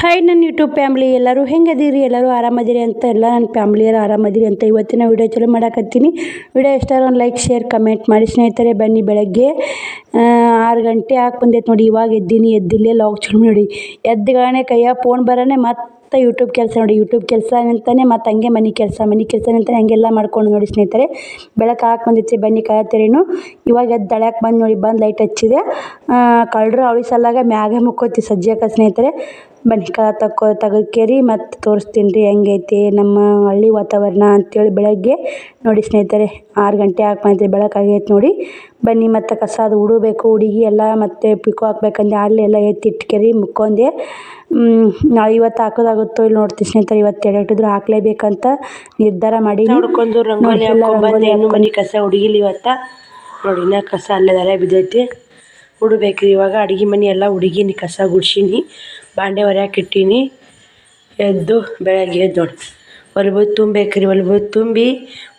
Hi ನನ್ನ YouTube family ಎಲ್ಲರೂ ಹೆಂಗದೀರಿ? ಎಲ್ಲರೂ ಆರಾಮದಿರಿ ಅಂತ ಎಲ್ಲ ನನ್ನ ಫ್ಯಾಮ್ಲಿಯರು ಆರಾಮದಿರಿ ಅಂತ ಇವತ್ತಿನ ವಿಡಿಯೋ ಚಲೋ ಮಾಡಕತ್ತೀನಿ. ವಿಡಿಯೋ ಇಷ್ಟ ಒಂದು ಲೈಕ್ ಶೇರ್ ಕಮೆಂಟ್ ಮಾಡಿ. ಸ್ನೇಹಿತರೆ, ಬನ್ನಿ ಬೆಳಗ್ಗೆ ಆರು ಗಂಟೆ ಹಾಕಿ ಬಂದೈತೆ ನೋಡಿ. ಇವಾಗ ಎದ್ದೀನಿ, ಎದ್ದಿಲ್ಲೇ ಲಾಗ್ ಚಲೋ ನೋಡಿ. ಎದ್ದುಗಳೇ ಕೈಯ ಫೋನ್ ಬರೋನೆ ಮತ್ತೆ ಯೂಟ್ಯೂಬ್ ಕೆಲಸ ನೋಡಿ. ಯೂಟ್ಯೂಬ್ ಕೆಲಸ ಅಂತಾನೆ ಮತ್ತು ಹಂಗೆ ಮನೆ ಕೆಲಸ ಮನೆ ಕೆಲಸ ಅಂತಾನೆ ಹಂಗೆಲ್ಲ ಮಾಡ್ಕೊಂಡು ನೋಡಿ ಸ್ನೇಹಿತರೆ. ಬೆಳಕು ಹಾಕಿ ಬಂದಿತ್ತು ಬನ್ನಿ ಕಾಯತ್ತೀರೇನು. ಇವಾಗ ಎದ್ದು ದಳ್ಯಾಕೆ ಬಂದು ನೋಡಿ, ಬಂದು ಲೈಟ್ ಹಚ್ಚಿದೆ. ಕಳ್ಳರು ಅವಳಿ ಸಲಾಗ ಮ್ಯಾಗೆ ಮುಕ್ಕೋತಿ ಸಜ್ಜಾಕ ಸ್ನೇಹಿತರೆ. ಬನ್ನಿ ಕಳ ತಕ್ಕೊ ತೆಗೆದ್ಕೇರಿ ಮತ್ತು ತೋರಿಸ್ತೀನಿ ರೀ. ಹೆಂಗೈತಿ ನಮ್ಮ ಹಳ್ಳಿ ವಾತಾವರಣ ಅಂತೇಳಿ ಬೆಳಗ್ಗೆ ನೋಡಿ ಸ್ನೇಹಿತರೆ ಆರು ಗಂಟೆ ಆಗ್ಬಂತು ಬೆಳಕಾಗೈತೆ ನೋಡಿ. ಬನ್ನಿ ಮತ್ತು ಕಸ ಅದು ಉಡಬೇಕು ಹುಡುಗಿ ಎಲ್ಲ ಮತ್ತು ಪಿಕೋ ಹಾಕ್ಬೇಕಂದ್ರೆ ಅಲ್ಲಿ ಎಲ್ಲ ಎತ್ತಿ ಇಟ್ಕೇರಿ ಮುಕ್ಕೊಂಡೆ ನಾಳೆ ಇವತ್ತು ಹಾಕೋದಾಗುತ್ತೋ ಇಲ್ಲಿ ನೋಡ್ತೀನಿ ಸ್ನೇಹಿತರೆ ಇವತ್ತು ಎಡೆಟಿದ್ರು ಹಾಕ್ಲೇಬೇಕಂತ ನಿರ್ಧಾರ ಮಾಡಿ ನೋಡ್ಕೊಂಡು ರಂಗೋಲಿ ಮನೆ ಕಸ ಹುಡುಗಿಲಿ ಇವತ್ತು. ನೋಡಿ ಇನ್ನ ಕಸ ಅಲ್ಲೇ ಬಿದ್ದೈತಿ. ಉಡಬೇಕ್ರಿ ಇವಾಗ. ಅಡುಗೆ ಮನೆ ಎಲ್ಲ ಹುಡುಗಿನಿ ಕಸ ಗುಡ್ಸೀನಿ. ಬಾಂಡೆ ಇಟ್ಟೀನಿ. ಎದ್ದು ಬೆಳಗ್ಗೆ ಎದ್ದು ನೋಡಿ. ಒಲ್ಬು ತುಂಬೇಕ್ರಿ ಒಲ್ಬು ತುಂಬಿ.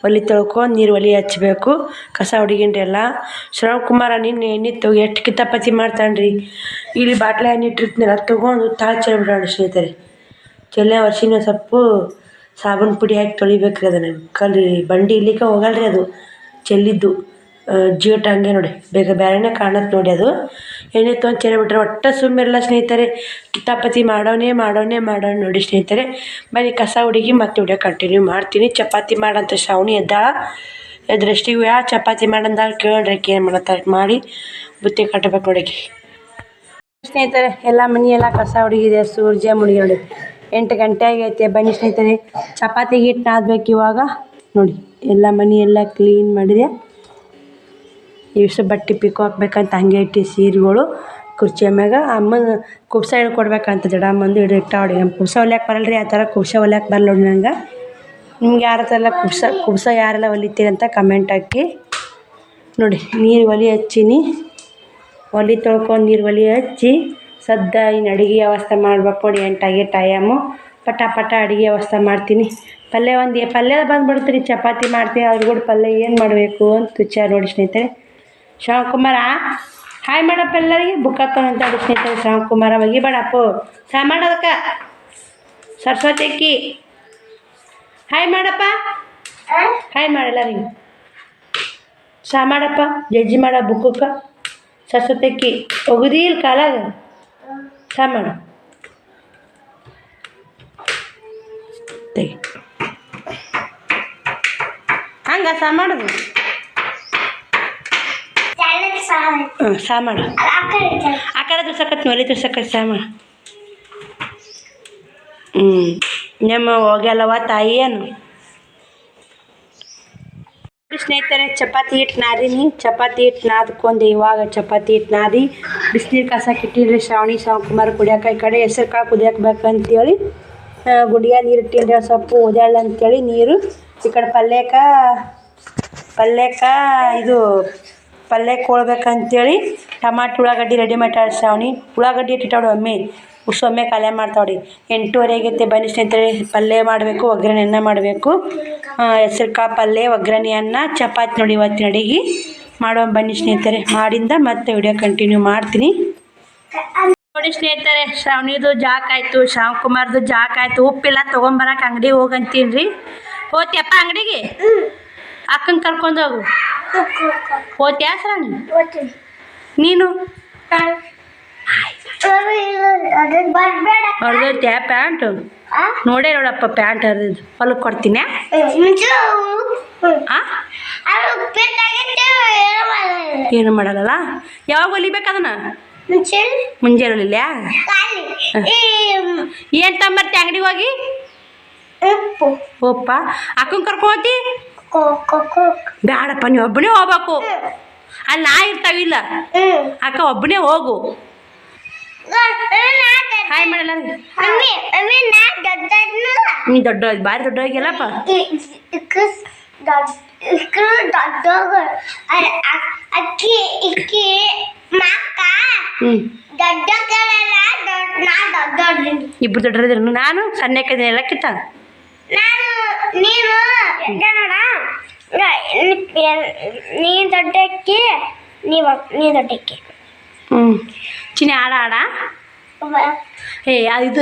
ಒಲಿ ತೊಳ್ಕೊಂಡು ನೀರು ಒಲಿ ಹಚ್ಬೇಕು. ಕಸ ಹುಡುಗಿಂಡೆಲ್ಲ ಶ್ರವಣ್ ಕುಮಾರ, ನಿನ್ನೆ ಎಣ್ಣೆ ತೊಗೊ ಎಷ್ಟು ಕಿತಾಪತಿ ಮಾಡ್ತಾನ್ರಿ? ಇಲ್ಲಿ ಬಾಟ್ಲೆ ಎಣ್ಣೆ ಇಟ್ಟಿರ್ತೀನಲ್ಲ ತೊಗೊಂಡು ತಾಳು ಚೆಲ್ಬಿಡೋಣ ಸ್ನೇಹಿತರೆ. ಚೆಲ್ಲೆ ವರ್ಷಿನ ಸೊಪ್ಪು, ಸಾಬೂನು ಪುಡಿ ಹಾಕಿ ತೊಳಿಬೇಕ್ರಿ ಅದನ್ನು. ಕಲ್ರಿ ಬಂಡಿ ಇಲ್ಲಿಕ್ಕೆ ಹೋಗಲ್ರಿ ಅದು. ಚೆಲ್ಲಿದ್ದು. ಜಿಯೋಟ್ ಹಂಗೆ ನೋಡಿ. ಬೇಗ ಬೇರೆನೇ ಕಾಣತ್ತೆ ನೋಡಿ ಅದು. ಎಣ್ಣೆ ಅಂತ ಬಿಟ್ರೆ ಒಟ್ಟು ಸುಮ್ಮಿರಲ್ಲ ಸ್ನೇಹಿತರೆ. ಕಿತಾಪತಿ ಮಾಡೋನೇ ಮಾಡೋನೇ ಮಾಡೋಣ ನೋಡಿ ಸ್ನೇಹಿತರೆ. ಬನ್ನಿ ಕಸ ಹುಡುಗಿ ಮತ್ತೆ ಹುಡಿಯೋ ಕಂಟಿನ್ಯೂ ಮಾಡ್ತೀನಿ. ಚಪಾತಿ ಮಾಡಂತ ಶ್ರಾವಣಿ ಎದ್ದ. ಎದ್ರಷ್ಟಿಗೂ ಯಾವ ಚಪಾತಿ ಮಾಡಂದಾಗ ಕೇಳ್ರಿ ಏನು ಮಾಡತ್ತ ಮಾಡಿ ಬುತ್ತಿ ಕಟ್ಟಬೇಕು ನೋಡಿ ಸ್ನೇಹಿತರೆ, ಎಲ್ಲ ಮನೆ ಎಲ್ಲ ಕಸ ಹುಡುಗಿದೆ, ಸೂರ್ಯ ಮುಳುಗಿ ನೋಡಿ. ಎಂಟು ಗಂಟೆ ಆಗೈತೆ. ಬನ್ನಿ ಸ್ನೇಹಿತರೆ, ಚಪಾತಿಗೆ ಹಿಟ್ಟು ನಾದಬೇಕು ಇವಾಗ. ನೋಡಿ, ಎಲ್ಲ ಮನೆ ಎಲ್ಲ ಕ್ಲೀನ್ ಮಾಡಿದೆ. ಇಷ್ಟು ಬಟ್ಟೆ ಪಿಕೋ ಹಾಕ್ಬೇಕಂತ ಹಂಗೆ ಇಟ್ಟು ಸೀರೆಗಳು ಕುರ್ಚಿ ಮ್ಯಾಗ. ಅಮ್ಮನ ಕುಬ್ಸ ಹೇಳ್ಕೊಡ್ಬೇಕಂತ ಜಡ ಹಿಡಿದು ಇಟ್ಟ ಹೊಡಿ ನಮ್ಮ ಕುಬ್ಸ ಬರಲ್ಲ ರೀ ಆ ಥರ ಕುಬ್ಸ ಹೊಲ್ಯಾಕೆ ಬರಲ್ಲ ನೋಡಿ ನಂಗೆ. ನಿಮ್ಗೆ ಯಾರ ಥರ ಕುಬ್ಸ ಕುಬ್ಸ ಯಾರೆಲ್ಲ ಹೊಲಿತೀರಿ ಅಂತ ಕಮೆಂಟ್ ಹಾಕಿ. ನೋಡಿ, ನೀರು ಒಲಿ ಹಚ್ಚೀನಿ. ಒಲಿ ತೊಳ್ಕೊಂಡು ನೀರು ಒಲಿ ಹಚ್ಚಿ, ಸದ್ದ ಇನ್ನು ಅಡುಗೆ ವ್ಯವಸ್ಥೆ ಮಾಡ್ಬೇಕು ನೋಡಿ, ಎಂಟಾಗಿ ಟೈಮು ಪಟ ಪಟ ಅಡುಗೆ ವ್ಯವಸ್ಥೆ ಮಾಡ್ತೀನಿ. ಪಲ್ಯ ಒಂದು ಪಲ್ಯ ಬಂದ್ಬಿಡ್ತೀರಿ, ಚಪಾತಿ ಮಾಡ್ತೀನಿ ಅದ್ರ ಕೂಡ ಪಲ್ಯ ಏನು ಮಾಡಬೇಕು ಅಂತ ವಿಚಾರ ನೋಡಿ ಸ್ನೇಹಿತರೆ. ಶ್ರಾವಣಕುಮಾರ ಹಾಯ್ ಮಾಡಪ್ಪ ಎಲ್ಲರಿಗೆ. ಬುಕ್ಕ ತೊಗೊಂತ ಸ್ನೇಹಿತರೆ ಶ್ರವಣಕುಮಾರ ಒಗಿಬೇಡಪ್ಪ ಸಹ ಮಾಡೋದಕ್ಕೆ. ಸರಸ್ವತಿ ಅಕ್ಕಿ. ಹಾಯ್ ಮಾಡಪ್ಪ. ಹಾಯ್ ಮಾಡಲ್ಲರಿಗೆ ಸಹ ಮಾಡಪ್ಪ. ಜಜ್ಜಿ ಮಾಡ ಬುಕ್ಕಕ್ಕೆ. ಸರಸ್ವತಿ ಅಕ್ಕಿ. ಒಗದಿಲ್ ಕಾಲಾಗ ಸಹ ಮಾಡು. ತೆಗಿ. ಹಂಗ ಸಹ ಮಾಡೋದು. ಹ್ಞೂ ಸಹ ಮಾಡು ಆ ಕಡೆ ತುರ್ಸಕತ್ ಒಲೆ ತುರ್ಸಕತ್ ಸಹ ಮಾಡು ಹ್ಞೂ ನಮ್ಮ ಹೋಗ್ಯಲ್ಲವ ತಾಯಿ ಏನು? ಸ್ನೇಹಿತರೆ ಚಪಾತಿ ಹಿಟ್ಟು ನಾದಿನಿ ಚಪಾತಿ ಹಿಟ್ಟು ನಾದ್ಕೊಂಡು ಇವಾಗ ಚಪಾತಿ ಹಿಟ್ಟು ನಾದಿ. ಬಿಸಿನೀರು ಕಸಕ್ಕೆ ಕಿಟ್ಟಿನ್ರಿ ಶ್ರಾವಣಿ ಕುಮಾರ್ ಕುಡಿಯೋಕೆ ಈ ಕಡೆ ಹೆಸ್ರು ಕಾಳು ಕುದಿಯಾಕಬೇಕಂತೇಳಿ ಗುಡಿಯ ನೀರು ಇಟ್ಟಿನ್ರಿ ಸೊಪ್ಪು ಓದ್ಯಾಳ ಅಂತೇಳಿ ನೀರು. ಈ ಕಡೆ ಪಲ್ಯಕ್ಕ ಪಲ್ಯಕ್ಕ ಇದು ಪಲ್ಯಕ್ಕೆ ಕೊಳ್ಬೇಕಂತೇಳಿ ಟಮಾಟಿ ಉಳ್ಳಾಗಡ್ಡಿ ರೆಡಿ ಮಾಡಿ ಶ್ರಾವಣಿ ಉಳ್ಳಾಗಡ್ಡಿ ಇಟ್ಟಿಟ್ಟಾಳು ಒಮ್ಮೆ. ಉಸೊಮ್ಮೆ ಕಾಲೇ ಮಾಡ್ತಾವ್ರಿ. ಎಂಟೂವರೆ ಆಗೈತೆ ಬನ್ನಿ ಸ್ನೇಹಿತರೆ. ಪಲ್ಯ ಮಾಡಬೇಕು, ಒಗ್ಗರಣೆ ಅನ್ನ ಮಾಡಬೇಕು. ಹೆಸ್ರು ಕಾಳು ಪಲ್ಯ, ಒಗ್ಗರಣೆ ಅನ್ನ, ಚಪಾತಿ ನೋಡಿ ಇವತ್ತಿನ ಅಡಿಗೆ. ಮಾಡೋ ಬನ್ನಿ ಸ್ನೇಹಿತರೆ. ಮಾಡಿಂದ ಮತ್ತೆ ವಿಡಿಯೋ ಕಂಟಿನ್ಯೂ ಮಾಡ್ತೀನಿ. ನೋಡಿ ಸ್ನೇಹಿತರೆ, ಶ್ರಾವಣಿದು ಜಾಕ್ ಆಯ್ತು ಶ್ರಾವ್ ಕುಮಾರ್ದು ಜಾಕ್ ಆಯ್ತು. ಉಪ್ಪಿಲ್ಲ ತೊಗೊಂಬರಕ್ಕೆ ಅಂಗಡಿ ಹೋಗಂತೀನಿ ರೀ ಹೋತಿಯಪ್ಪ ಅಂಗಡಿಗೆ? ಅಕ್ಕನ ಕರ್ಕೊಂಡು ಹೋಗು. ಹೋತ್ಯಾ ಸರ ನೀನು? ಹೊಡೆದೈತೆ ಪ್ಯಾಂಟು? ನೋಡೇ ನೋಡಪ್ಪ ಪ್ಯಾಂಟ್ ಹರಿದು ಹೊಲಕ್ಕೆ ಕೊಡ್ತೀನಿ ಏನು ಮಾಡಲ್ಲ. ಯಾವಾಗ ಹೊಲಿಬೇಕದನ್ನ ಮುಂಜಾನೆ ಹೊಲಿಲ್ಲ ಏನು ತಂಬರ್ತಿ ಅಂಗಡಿಗೆ ಹೋಗಿ? ಒಪ್ಪ ಅಕ್ಕನ ಕರ್ಕೊಂತಿ ಬೇಡಪ್ಪ ನೀವು ಒಬ್ಬನೇ ಹೋಗ್ಬೇಕು. ಅಲ್ಲಿ ನಾ ಇರ್ತಾವಿಲ್ಲ ಅಕ್ಕ ಒಬ್ಬನೇ ಹೋಗು. ಹಾಯ್ ಮಾಡಲ್ಲ ನೀ ದೊಡ್ಡ ಭಾರಿ ದೊಡ್ಡ ಹೋಗಿಲ್ಲಪ್ಪ ಅಕ್ಕಿ ಇಕ್ಕಿ ಹ್ಞೂ ದೊಡ್ಡ ಇಬ್ರು ದೊಡ್ಡರಿದ್ರು ನಾನು ಸಣ್ಣಕ್ಕಿದ್ದೀನಿ ಎಲ್ಲ ಕಿತ್ತ ನಾನು. ನೀನು ನೋಡ ನೀನು ದೊಡ್ಡಕ್ಕೆ ನೀವು ನೀ ದೊಡ್ಡಕ್ಕೆ. ಹ್ಞೂ ಚಿನ್ನಿ ಆಡ ಆಡ ಏ ಇದು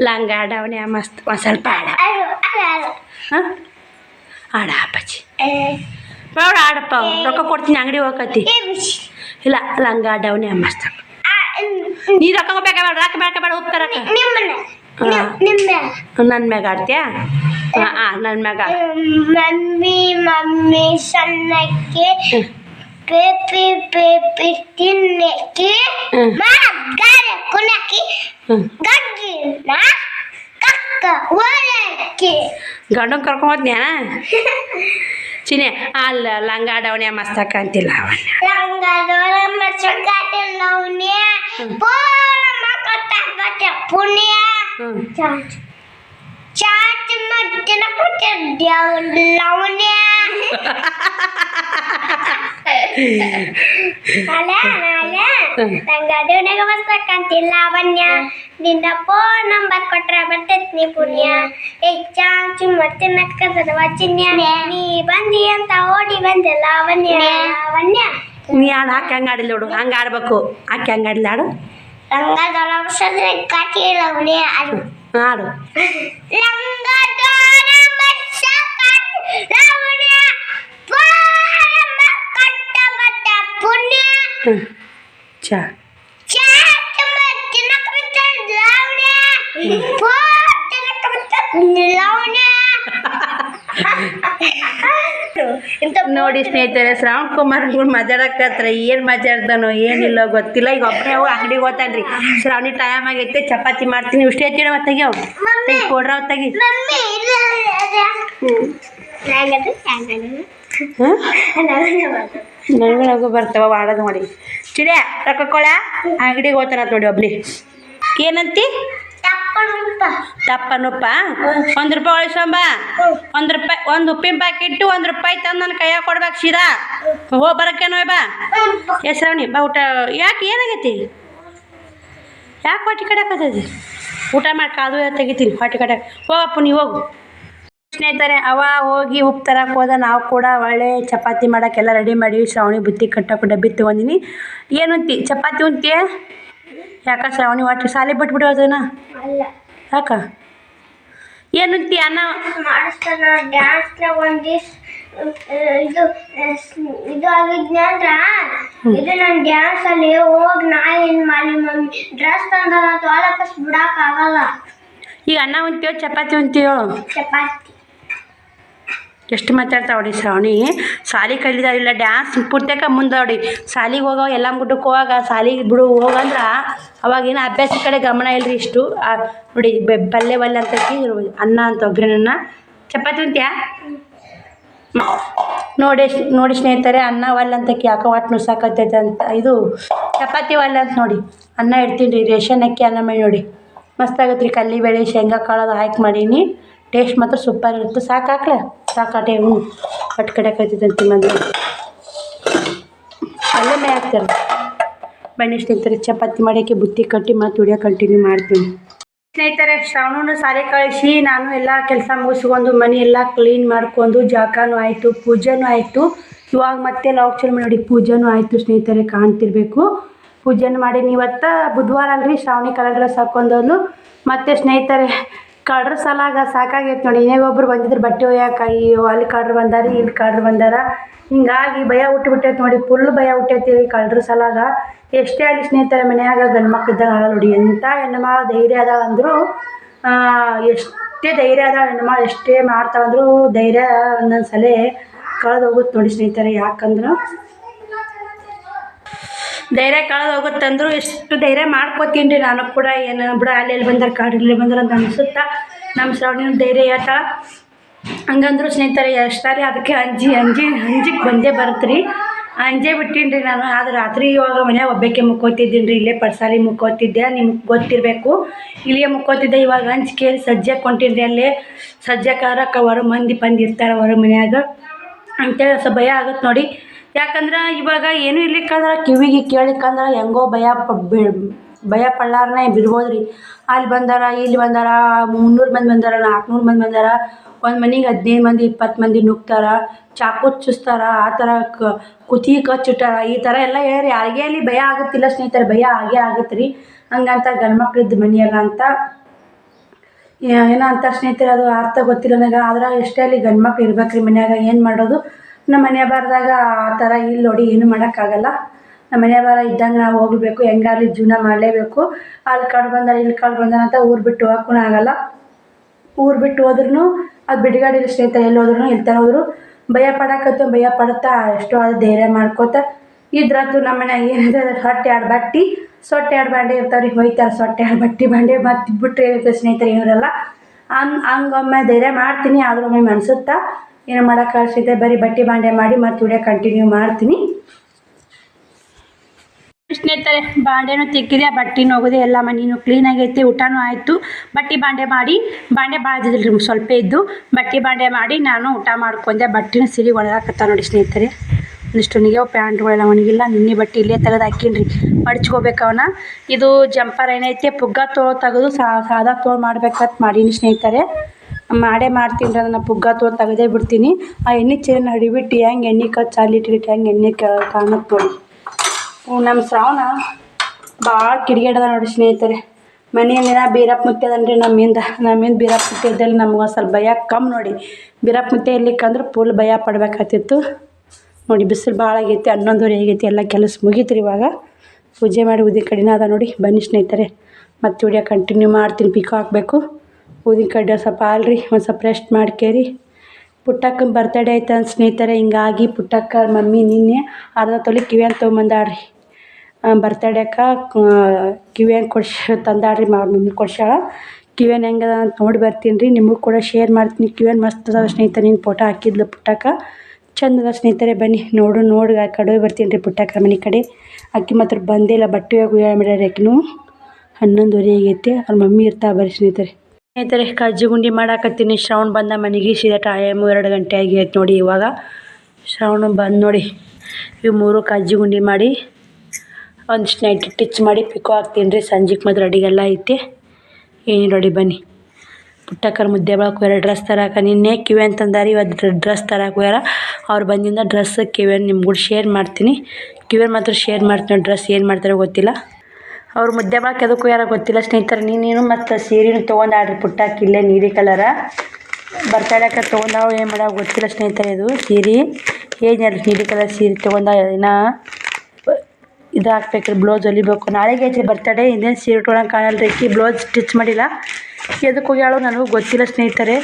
ಲಂಗ ಆಡವನೆ ಮಸ್ತ್ ಒಂದು ಸ್ವಲ್ಪ ಆಡ ಹಾಂ? ಆಡ ಅಪ್ಪಾಜಿ. ನೋಡ ಆಡಪ್ಪ ರೊಕ್ಕ ಕೊಡ್ತೀನಿ ಅಂಗಡಿ ಹೋಗತಿ ಇಲ್ಲ ಲಂಗ ಆಡವನೆ ಮಸ್ತ್. ನೀ ರೊಕ್ಕ ಬೇಕ ಬೇಡ ರೊಕ್ಕ ಬೇಕ ಬೇಡ ಉಪ್ಪ ರೊಕ್ಕ. ನಿಮ್ಮನೆ ಹಾ. ನನ್ನ ಮ್ಯಾಗ ಆಡ್ತೀಯಾ ಹಾಂ ಹಾಂ ನನ್ನ ಮ್ಯಾಗ ಆಡು. ಮಮ್ಮಿ ಮಮ್ಮಿ ಸಣ್ಣಕ್ಕೆ ಪೇಪಿ ಪೇಪಿ ತಿನ್ನಕ್ಕೆ ಹ್ಮ್. ಮಗರ ಕುನಕ್ಕೆ ಹ್ಞೂ ಗಡ್ಗಿನ ಕಕ್ಕ ಒಳಕ್ಕೆ ಗಂಡನ ಕರ್ಕೊಂಡ್ ಹೋದ್ನ್ಯಾ ಚಿನಿ ಅಲ್ಲ ಲಂಗ ಡವಣೆ ಮಸ್ತ್ ಅಂತಿಲ್ಲ ಅವನ್ನ ರಂಗದೋರ ಮಸಗಾಟ ಲೌನ್ಯ ಪೋರ ಮಕಟ ಬಟ ಪುಣ್ಯ ಹ್ಞೂ ಚಾಟ್ ಪುಟ್ಟ ಲೌನ್ಯ ಅಲ ಅಲ ರಂಗದೋನಾಗ ಮಸ್ತಕ್ಕಂತಿಲ್ಲ ಲಾವಣ್ಯ ನಿನ್ನ ಫೋನ್ ನಂಬರ್ ಕೊಟ್ರ ಬರ್ತೈತಿ ಪುಣ್ಯ ಏ ಚಾಚು ಮತ್ತೆ ನಕ್ಕದ ವಚನ್ಯ ನೀ ಬಂದಿ ಅಂತ ಓಡಿ ಬಂದೆ ಲಾವಣ್ಯ ಲಾವಣ್ಯ ನೀ ಹಾಡು ಹಾಕಿ ಹಂಗೆ ಆಡಿಲ್ಲ ನೋಡು ಹಂಗೆ ಆಡ್ಬೇಕು ಹಾಕಿ ಹಂಗೆ ಆಡಿಲ್ಲ ಆಡು ರಂಗದೊಳ ಕಾಟಿ ಲವಣ್ಯ ಅದು ಆಡು ರಂಗದೊಳ ಮತ್ಸ ಕಾಟಿ ಲವಣ್ಯ ಪರಮ ಕಟ್ಟ ಬಟ್ಟ ಪುಣ್ಯ ಹ್ಞೂ ಚಾ ಚಾಟ್ ಮತ್ತೆ ನಕ್ಕದ ಲವಣ್ಯ ಪೋಟ ನಕ್ಕದ ಲವಣ್ಯ ಇಂತ ನೋಡಿ ಸ್ನೇಹಿತರೆ, ಶ್ರಾವಣ್ ಕುಮಾರ್ ಮಾತಾಡಕತ್ರ ಏನು ಮಾತಾಡ್ತಾನೋ ಏನಿಲ್ಲ ಗೊತ್ತಿಲ್ಲ. ಈಗ ಒಬ್ಬನೇ ಹೋಗಿ ಅಂಗಡಿಗೆ ಹೋಗ್ತಾನ್ರಿ. ಶ್ರಾವಣಿ ಟೈಮ್ ಆಗೈತೆ ಚಪಾತಿ ಮಾಡ್ತೀನಿ. ಇಷ್ಟೇ ಹೆಚ್ಚಿಡ ಮತ್ತಾಗಿ ಅವ್ ಕೊಡ್ರ ಹೊತ್ತಾಗಿ ನನಗೂ ಬರ್ತಾವ ಮಾಡೋದು ನೋಡಿ. ರೊಕ್ಕ ಕೊಳ ಅಂಗಡಿಗೆ ಹೋಗ್ತಾನ ನೋಡಿ ಒಬ್ಲಿ ಏನಂತಿ? ತಪ್ಪಳುಪ್ಪ ದಪ್ಪನಪ್ಪ ಒಂದು ರೂಪಾಯಿ ಒಳಿಸಂಬ ಒಂದು ರೂಪಾಯಿ ಒಂದು ಉಪ್ಪಿನ ಪ್ಯಾಕೆಟ್ ಒಂದು ರೂಪಾಯಿ ತಂದು ನನ್ನ ಕೈಯಾಗ ಕೊಡ್ಬೇಕು ಸೀದಾ ಹೋಗಿ ಬರೋಕ್ಕೇನೋ ಬಾ. ಶ್ರಾವಣಿ ಬಾ ಊಟ ಯಾಕೆ ಏನಾಗೈತಿ? ಯಾಕೆ ಹೊಟ್ಟೆ ಕಡಕತ್ತೈತಿ ಊಟ ಮಾಡಿ ಕಾದು ತೆಗಿತೀನಿ ಹೊಟ್ಟೆ ಕಡೆ ಹೋಗಪ್ಪ ನೀವು ಹೋಗು. ಸ್ನೇಹಿತರೆ ಅವ ಹೋಗಿ ಉಪ್ಪು ತರಕ್ಕೆ ಹೋದ ನಾವು ಕೂಡ ಒಳ್ಳೆ ಚಪಾತಿ ಮಾಡೋಕ್ಕೆಲ್ಲ ರೆಡಿ ಮಾಡಿ ಶ್ರಾವಣಿ ಬುತ್ತಿ ಕಟ್ಟಕ್ಕೆ ಡಬ್ಬಿ ತೊಗೊಂಡಿನಿ. ಏನು ಉಂತಿ ಚಪಾತಿ ಉಂತಿ? ಯಾಕ ಶ್ರಾವಣಿ ಹೊಟ್ಟೆ ಸಾಲಿ ಬಿಟ್ಬಿಟ್ಟು ಅದನ್ನ ಅಲ್ಲ. ಯಾಕ? ಏನು ಅನ್ನ ಮಾಡಿಸ್ತಾನ ಡ್ಯಾನ್ಸ್ ಒಂದಿಸ್ ಇದು ಅಹ್, ಇದು ಆಗಿದ್ನಂದ್ರ ಇದು ನನ್ನ ಡ್ಯಾನ್ಸ್ ಅಲ್ಲಿ ಹೋಗಿ ನಾ ಏನು ಮಾಡಿ ಮಮ್ಮಿ? ಡ್ರೆಸ್ ತಂದ ತೊಳಕಸ್ ಬಿಡಕ್ ಆಗಲ್ಲ. ಈಗ ಅನ್ನ ಉಂತೀವೋ ಚಪಾತಿ ಉಂತೀವೋ ಚಪಾತಿ. ಎಷ್ಟು ಮಾತಾಡ್ತಾವ ನೋಡಿ ಶ್ರಾವಣಿ ಸಾಲಿ ಕಲಿದಾವ ಇಲ್ಲ ಡ್ಯಾನ್ಸ್ ಪೂರ್ತಿಯಾಕ ಮುಂದೆ ನೋಡಿ ಸಾಲಿಗೆ ಹೋಗೋ ಎಲ್ಲ ಗುಡ್ಡಕ್ಕೆ ಹೋಗಾಗ ಸಾಲಿ ಬಿಡು, ಹೋಗಂದ್ರೆ ಅವಾಗೇನು ಅಭ್ಯಾಸ ಕಡೆ ಗಮನ ಇಲ್ರಿ ಇಷ್ಟು. ನೋಡಿ ಪಲ್ಯ ಬಲ್ಲೆ ಅಂತ ಅನ್ನ ಅಂತ ಒಗ್ಗರಣೆನ ಚಪಾತಿ ಉಂತ್ಯಾ ನೋಡಿ ನೋಡಿ ಸ್ನೇಹಿತರೆ, ಅನ್ನ ಒಲ್ಲ ಅಂತ ಯಾಕೋ ಒಟ್ಟು ನುಸಾಕತ್ತೈತೆ ಅಂತ. ಇದು ಚಪಾತಿ ಒಲ್ಲೆ ಅಂತ ನೋಡಿ. ಅನ್ನ ಇಡ್ತೀನಿ ರೀ, ರೇಷನ್ ಅಕ್ಕಿ ಅನ್ನ ಮಾಡಿ ನೋಡಿ. ಮಸ್ತಾಗತ್ತೆ ರೀ ಕಲ್ಲಿ ಬೇಳೆ, ಶೇಂಗಾ ಕಾಳದು ಹಾಕಿ ಮಾಡೀನಿ. ಟೇಸ್ಟ್ ಮಾತ್ರ ಸೂಪರ್ ಇರುತ್ತೆ. ಸಾಕು ಹಾಕ್ಲ? ಸಾಕಾಟೆ ಹ್ಞೂ ಒಟ್ಟು ಕಡೆ ಕೈತೈತೆ ಮಂದಿ ಅಲ್ಲೇ ಮೇ ಹಾಕ್ತಾರೆ. ಬನ್ನಿ ಸ್ನೇಹಿತರೆ ಚಪಾತಿ ಮಾಡೋಕ್ಕೆ ಬುತ್ತಿ ಕಟ್ಟಿ ಮತ್ತು ಉಡಿಯೋ ಕಂಟಿನ್ಯೂ ಮಾಡ್ತೀನಿ. ಸ್ನೇಹಿತರೆ, ಶ್ರಾವಣನು ಸಾರಿ ಕಳಿಸಿ. ನಾನು ಎಲ್ಲ ಕೆಲಸ ಮುಗಿಸ್ಕೊಂಡು ಮನೆ ಎಲ್ಲ ಕ್ಲೀನ್ ಮಾಡ್ಕೊಂಡು ಜಾಗನೂ ಆಯಿತು, ಪೂಜೆನೂ ಆಯಿತು. ಇವಾಗ ಮತ್ತೆ ಲಾಕ್ ಚಲ್ ನೋಡಿ, ಪೂಜೆನೂ ಆಯಿತು ಸ್ನೇಹಿತರೆ, ಕಾಣ್ತಿರ್ಬೇಕು. ಪೂಜೆನೂ ಮಾಡೀನಿ ಇವತ್ತು ಬುಧವಾರ ಅಲ್ರಿ? ಶ್ರಾವಣಿ ಕಲರ್ ಡ್ರೆಸ್ ಹಾಕೊಂಡವನು ಮತ್ತು ಸ್ನೇಹಿತರೆ ಕಳ್ರ ಸಲಾಗ ಸಾಕಾಗೈತೆ ನೋಡಿ. ಒಬ್ರು ಬಂದಿದ್ರು ಬಟ್ಟೆ ಒಯ್ಯಾಕ, ಅಯ್ಯೋ, ಅಲ್ಲಿ ಕಳ್ರು ಬಂದಾರ, ಇಲ್ಲಿ ಕಳ್ರು ಬಂದಾರ. ಹಿಂಗಾಗಿ ಭಯ ಹುಟ್ಟುಬಿಟ್ಟೈತೆ ನೋಡಿ. ಫುಲ್ ಭಯ ಹುಟ್ಟೈತಿ ಕಳ್ರ ಸಲಾಗ. ಎಷ್ಟೇ ಆಗಲಿ ಸ್ನೇಹಿತರ ಮನೆಯಾಗ ಗಂಡು ಮಕ್ಳು ಆಗಲ್ಲ ನೋಡಿ. ಎಂಥ ಹೆಣ್ಣುಮಳ ಧೈರ್ಯ ಅದ ಅಂದರೂ ಎಷ್ಟೇ ಧೈರ್ಯ ಅದ ಹೆಣ್ಣುಮಳ ಎಷ್ಟೇ ಮಾಡ್ತಾವಂದ್ರೂ ಧೈರ್ಯ ಒಂದೊಂದು ಸಲ ಕಳೆದೋಗುತ್ತೆ ನೋಡಿ ಸ್ನೇಹಿತರೆ. ಯಾಕಂದ್ರೆ ಧೈರ್ಯ ಕಳೆದು ಹೋಗುತ್ತಂದ್ರು ಎಷ್ಟು ಧೈರ್ಯ ಮಾಡ್ಕೋತೀನಿ ರೀ ನಾನು ಕೂಡ ಏನು ಬಿಡ, ಅಲ್ಲಿ ಬಂದಾರ ಕಾಡು, ಇಲ್ಲಿ ಬಂದ್ರೆ ಅಂತ ಅನ್ಸುತ್ತಾ? ನಮ್ಮ ಶ್ರಾವಣಿನ ಧೈರ್ಯ ಹೇಳ್ತಾಳ ಹಂಗಂದ್ರು ಸ್ನೇಹಿತರೆ ಎಷ್ಟಾರಿ ಅದಕ್ಕೆ ಅಂಜಿ ಅಂಜಿ, ಅಂಜಿಗೆ ಬಂದೇ ಬರುತ್ತೆ ಅಂಜೆ ಬಿಟ್ಟೀನಿ ರೀ ನಾನು, ಆದ್ರೆ ರಾತ್ರಿ ಇವಾಗ ಮನೆ ಒಬ್ಬಕ್ಕೆ ಮುಕ್ಕೋತಿದ್ದೀನಿ ರೀ ಇಲ್ಲೇ ಪರ್ಸಾಲಿ ಮುಕ್ಕೋತಿದ್ದೆ, ನಿಮ್ಗೆ ಗೊತ್ತಿರಬೇಕು. ಇಲ್ಲಿಯೇ ಮುಕ್ಕೋತಿದ್ದೆ, ಇವಾಗ ಅಂಜ್ ಕೇಳಿ ಸಜ್ಜೆ ಹೊಂಟೀನಿ ರೀ ಸಜ್ಜೆ ಕಾರಕ್ಕೆ ಮಂದಿ ಬಂದಿರ್ತಾರೆ ಅವರು ಹೊರ ಮನ್ಯಾಗ. ಅಂತೇಳಿ ಸ್ವಲ್ಪ ಭಯ ಆಗುತ್ತೆ ನೋಡಿ. ಯಾಕಂದ್ರೆ ಇವಾಗ ಏನು ಇರ್ಲಿಕ್ಕಂದ್ರೆ ಕಿವಿಗೆ ಕೇಳಿಕ್ಕಂದ್ರೆ ಹೆಂಗೋ ಭಯ ಭಯ ಪಳ್ಳಾರನೇ ಬಿಡ್ಬೋದು ರೀ ಅಲ್ಲಿ ಬಂದಾರ, ಇಲ್ಲಿ ಬಂದಾರ, ಮುನ್ನೂರು ಮಂದಿ ಬಂದಾರ ನಾಲ್ಕುನೂರು ಮಂದಿ ಬಂದಾರ, ಒಂದು ಮನೆಗೆ ಹದಿನೈದು ಮಂದಿ, ಇಪ್ಪತ್ತು ಮಂದಿ ನುಗ್ತಾರ, ಚಾಕು ಚುಸ್ತಾರ ಆ ಥರ ಕ ಕಚ್ಚಿಟ್ಟಾರ ಈ ಥರ ಎಲ್ಲ ಹೇಳ್ರಿ. ಯಾರಿಗೆ ಅಲ್ಲಿ ಭಯ ಆಗುತ್ತಿಲ್ಲ ಸ್ನೇಹಿತರೆ, ಭಯ ಆಗೇ ಆಗುತ್ತೆ ಹಂಗಂತ ಗಂಡು ಮಕ್ಳಿದ್ದು ಮನೆಯಲ್ಲ ಅಂತ. ಏನೋ ಅಂತ ಸ್ನೇಹಿತರೆ, ಅದು ಅರ್ಥ ಗೊತ್ತಿಲ್ಲ ನನಗೆ. ಆದ್ರೆ ಎಷ್ಟೇ ಅಲ್ಲಿ ಗಂಡು ಮಕ್ಳು ಇರ್ಬೇಕು ಮನ್ಯಾಗ, ಏನು ಮಾಡೋದು? ನಮ್ಮ ಮನೆ ಬಾರ್ದಾಗ ಆ ಥರ ಇಲ್ಲಿ ನೋಡಿ, ಏನು ಮಾಡೋಕ್ಕಾಗಲ್ಲ. ನಮ್ಮ ಮನೆ ಬಾರ ಇದ್ದಂಗೆ ನಾವು ಹೋಗಬೇಕು ಹೆಂಗಾಗಲಿ ಜೀವನ ಮಾಡಲೇಬೇಕು. ಅಲ್ಲಿ ಕಾಡು ಬಂದ ಇಲ್ಲಿ ಕಾಡು ಬಂದ ಅಂತ ಊರು ಬಿಟ್ಟು ಹೋಗೋಕ್ಕೂ ಆಗಲ್ಲ. ಊರು ಬಿಟ್ಟು ಹೋದ್ರೂ ಅದು ಬಿಡುಗಡೆ ಸ್ನೇಹಿತ ಎಲ್ಲಿ ಹೋದ್ರು ಇಲ್ತಾನೆ ಹೋದ್ರು ಭಯ ಪಡಕತ್ತು, ಭಯ ಪಡುತ್ತಾ ಎಷ್ಟೋ ಅದು ಧೈರ್ಯ ಮಾಡ್ಕೋತ ಇದ್ರದ್ದು ನಮ್ಮ ಮನ್ಯಾಗ ಏನಿದೆ ಹೊಟ್ಟೆ ಎರಡು ಬಟ್ಟಿ. ಸೊಟ್ಟೆ ಎರಡು ಬಾಂಡೆ ಇರ್ತಾವ್ರಿ ಹೋಯ್ತಾರೆ, ಸೊಟ್ಟೆ ಎರಡು ಬಟ್ಟಿ ಬಾಂಡೆ. ಮತ್ತು ಬಿಟ್ಟರೆ ಏನಿರ್ತದೆ ಸ್ನೇಹಿತರು ಏನಿರಲ್ಲ ಹಂಗೆ ಹಂಗೊಮ್ಮೆ ಧೈರ್ಯ ಮಾಡ್ತೀನಿ, ಆದರೂ ಒಮ್ಮೆ ಅನಿಸುತ್ತಾ ಏನು ಮಾಡೋಕೆ ಕಳಿಸಿದ್ದೆ, ಬರೀ ಬಟ್ಟೆ ಬಾಂಡೆ ಮಾಡಿ ಮತ್ತು ಉಡೆ ಕಂಟಿನ್ಯೂ ಮಾಡ್ತೀನಿ. ಸ್ನೇಹಿತರೆ, ಬಾಂಡೆನೂ ತಿಕ್ಕಿದೆ ಬಟ್ಟೆನೂ ಹೋಗಿದೆ ಎಲ್ಲ ಮನೆಯೂ ಕ್ಲೀನ್ ಆಗೈತಿ, ಊಟನೂ ಆಯಿತು. ಬಟ್ಟೆ ಬಾಂಡೆ ಮಾಡಿ, ಬಾಂಡೆ ಬಾಳ್ದಿದ್ರಿ ಸ್ವಲ್ಪ ಇದ್ದು, ಬಟ್ಟೆ ಬಾಂಡೆ ಮಾಡಿ ನಾನು ಊಟ ಮಾಡ್ಕೊಂಡೆ, ಬಟ್ಟೆನೂ ಸಿರಿ ಒಣಗಾಕತ್ತ ನೋಡಿ ಸ್ನೇಹಿತರೆ. ಒಂದಿಷ್ಟು ಒಣಗ್ಯಾವ ಪ್ಯಾಂಟ್ಗಳೆಲ್ಲ ಒಣಗಿಲ್ಲ, ನಿನ್ನೆ ಬಟ್ಟೆ ಇಲ್ಲೇ ತೆಗೆದು ಹಾಕಿನ್ರಿ ಮಡಚ್ಕೋಬೇಕು ಅವನ. ಇದು ಜಂಪರ್ ಏನೈತೆ ಪುಗ್ಗ ತೋ ತೆಗೆದು ಸಾದಾ ತೋಳು ಮಾಡ್ಬೇಕಂತ ಮಾಡೀನಿ ಸ್ನೇಹಿತರೆ. ಮಾಡೇ ಮಾಡ್ತೀನಿ ರೀ ಅದನ್ನು, ಪುಗ್ಗ ತೋ ತೆಗೆದೇ ಬಿಡ್ತೀನಿ. ಆ ಎಣ್ಣೆ ಚೇನ್ ಹಡಿಬಿಟ್ಟು ಹೆಂಗೆ ಎಣ್ಣೆ ಕಚ್ಚು ಅಲ್ಲಿಟ್ಟಿಟ್ಟು ಹೆಂಗೆ ಎಣ್ಣೆ ಕಾಣುತ್ತೆ ನೋಡಿ. ನಮ್ಮ ಶ್ರಾವಣ ಭಾಳ ಕಿಡಿಗೇಡದ ನೋಡಿ ಸ್ನೇಹಿತರೆ. ಮನೆಯಲ್ಲಿನ ಬೀರಪ್ಪ ಮುತ್ತೆ ಅದನ್ರಿ ನಮ್ಮಿಂದ. ನಮ್ಮಿಂದ ಬೀರಪ್ಪ ಮುತ್ತೆ ಇದ್ದಲ್ಲಿ ನಮ್ಗೆ ಒಂದು ಸ್ವಲ್ಪ ಭಯ ಕಮ್ಮಿ ನೋಡಿ. ಬೀರಪ್ಪ ಮುತ್ತೆ ಇರ್ಲಿಕ್ಕಂದ್ರೆ ಫುಲ್ ಭಯ ಪಡ್ಬೇಕಾಗ್ತಿತ್ತು. ನೋಡಿ ಬಿಸಿಲು ಭಾಳ ಆಗೈತಿ, ಹನ್ನೊಂದುವರೆ ಆಗೈತಿ, ಎಲ್ಲ ಕೆಲಸ ಮುಗೀತು ಇವಾಗ. ಪೂಜೆ ಮಾಡಿ ಊದಿನ ಕಡಿನ ಅದ ನೋಡಿ, ಬನ್ನಿ ಸ್ನೇಹಿತರೆ. ಮತ್ತು ವಿಡಿಯೋ ಕಂಟಿನ್ಯೂ ಮಾಡ್ತೀನಿ ಪಿಕ್ ಹಾಕಬೇಕು. ಊದಿನ ಕಡ್ಡಿ ಸ್ವಲ್ಪ ಆಲ್ರಿ ಒಂದು ಸ್ವಲ್ಪ ರೆಸ್ಟ್ ಮಾಡ್ಕೇರಿ. ಪುಟ್ಟಕ್ಕನ ಬರ್ತಡೇ ಐತೆ ಸ್ನೇಹಿತರೆ, ಹಿಂಗಾಗಿ ಪುಟ್ಟಕ್ಕ, ಮಮ್ಮಿ ನಿನ್ನೆ ಅರ್ಧ ತೊಲೆ ಕಿವಿಯನ್ನು ತೊಗೊಂಬಂದಾಡ್ರಿ ಬರ್ತಡೇಕ ಕಿವಿಯನ್ನು ಕೊಡ್ಸಿ ತಂದಾಡ್ರಿ ಮಾ ಮಮ್ಮಿ ಕೊಡ್ಸ್ಯಾಳ. ಕಿವಿಯನ್ನು ಹೆಂಗದ ಅಂತ ನೋಡಿ ಬರ್ತೀನಿ ರೀ ನಿಮಗೂ ಕೂಡ ಶೇರ್ ಮಾಡ್ತೀನಿ. ಕಿವಿಯನ್ನು ಮಸ್ತ್ ಅದಾವ ಸ್ನೇಹಿತರೆ ನಿನ್ನ ಫೋಟೋ ಹಾಕಿದ್ಲು ಪುಟ್ಟಕ್ಕ. ಚಂದ ಅದ ಸ್ನೇಹಿತರೆ, ಬನ್ನಿ. ನೋಡು, ನೋಡಿ ಕಡೆ ಬರ್ತೀನಿ ರೀ ಪುಟ್ಟಕ್ಕ ಮನೆ ಕಡೆ. ಅಕ್ಕಿ ಮಾತ್ರ ಬಂದೇ ಇಲ್ಲ, ಬಟ್ಟೆ ಮಾಡ್ಯಾರ ಆಕಿನೂ ಹನ್ನೊಂದುವರೆ ಆಗೈತೆ ಅವ್ರ ಮಮ್ಮಿ ಇರ್ತಾ ಬರ್ರಿ ಸ್ನೇಹಿತರೆ. ಸ್ನೇಹಿತರೆ ಕಜ್ಜಿ ಗುಂಡಿ ಮಾಡಾಕತ್ತೀನಿ. ಶ್ರಾವಣ ಬಂದ ಮನೆಗೆ ಸೀದಾ ಟೈಮು ಎರಡು ಗಂಟೆ ಆಗೈತೆ ನೋಡಿ ಇವಾಗ. ಶ್ರಾವಣ ಬಂದು ನೋಡಿ ಇವು ಮೂರು ಕಜ್ಜಿ ಗುಂಡಿ ಮಾಡಿ ಒಂದಿಷ್ಟು ನೈಟ್ ಟಿಚ್ ಮಾಡಿ ಪಿಕೋ ಹಾಕ್ತೀನಿ ರೀ. ಸಂಜೆಗೆ ಮತ್ತು ರೆಡಿಗೆಲ್ಲ ಐತೆ. ಏನು ನೋಡಿ ಬನ್ನಿ. ಪುಟ್ಟಕ್ಕರ ಮುದ್ದೆ ಬಳಕೆ ಹೋಗ್ಯಾರ ಡ್ರೆಸ್ ತರಕ. ನಿನ್ನೆ ಕಿವಿ ಅಂತಂದಾರಿ, ಇವತ್ತು ಡ್ರೆಸ್ ತರಕ್ಕೆ ಹೋಗ್ಯಾರ ಅವ್ರು ಬಂದಿಂದ ಡ್ರೆಸ್ ಕಿವಿಯನ್ ನಿಮ್ಗೆ ಶೇರ್ ಮಾಡ್ತೀನಿ. ಕಿವಿಯನ್ ಮಾತ್ರ ಶೇರ್ ಮಾಡ್ತೀನಿ ಡ್ರೆಸ್ ಏನು ಮಾಡ್ತಾರೋ ಗೊತ್ತಿಲ್ಲ. ಅವ್ರು ಮುದ್ದೆ ಮಾಡಕ್ಕೆ ಅದಕ್ಕೂ ಯಾರೋ ಗೊತ್ತಿಲ್ಲ ಸ್ನೇಹಿತರೆ, ನೀನೇನು ಮತ್ತು ಸೀರೆನೂ ತೊಗೊಂಡಾಡ್ರಿ ಪುಟ್ಟಕ್ಕೆ ಇಲ್ಲೇ ನೀಲಿ ಕಲರ ಬರ್ತಡೇಕ ತೊಗೊಂಡಾವು, ಏನು ಮಾಡೋ ಗೊತ್ತಿಲ್ಲ ಸ್ನೇಹಿತರೆ ಇದು ಸೀರೆ. ಏನಿಲ್ಲ ನೀಲಿ ಕಲರ್ ಸೀರೆ ತೊಗೊಂಡ ಏನ ಇದು ಹಾಕ್ಬೇಕ್ರಿ ಬ್ಲೌಸ್ ಹೊಲಿಬೇಕು. ನಾಳೆಗೆ ಐತ್ರಿ ಬರ್ತಡೇ ಇನ್ನೇನು ಸೀರೆ ಉಟ್ಕೊಳಂಗೆ ಕಾಣಲ್ಲ ರೀ ಬ್ಲೌಸ್ ಸ್ಟಿಚ್ ಮಾಡಿಲ್ಲ. ಎದಕ್ಕೆ ಹೋಗ್ಯಾಳು ನನಗೂ ಗೊತ್ತಿಲ್ಲ ಸ್ನೇಹಿತರೆ.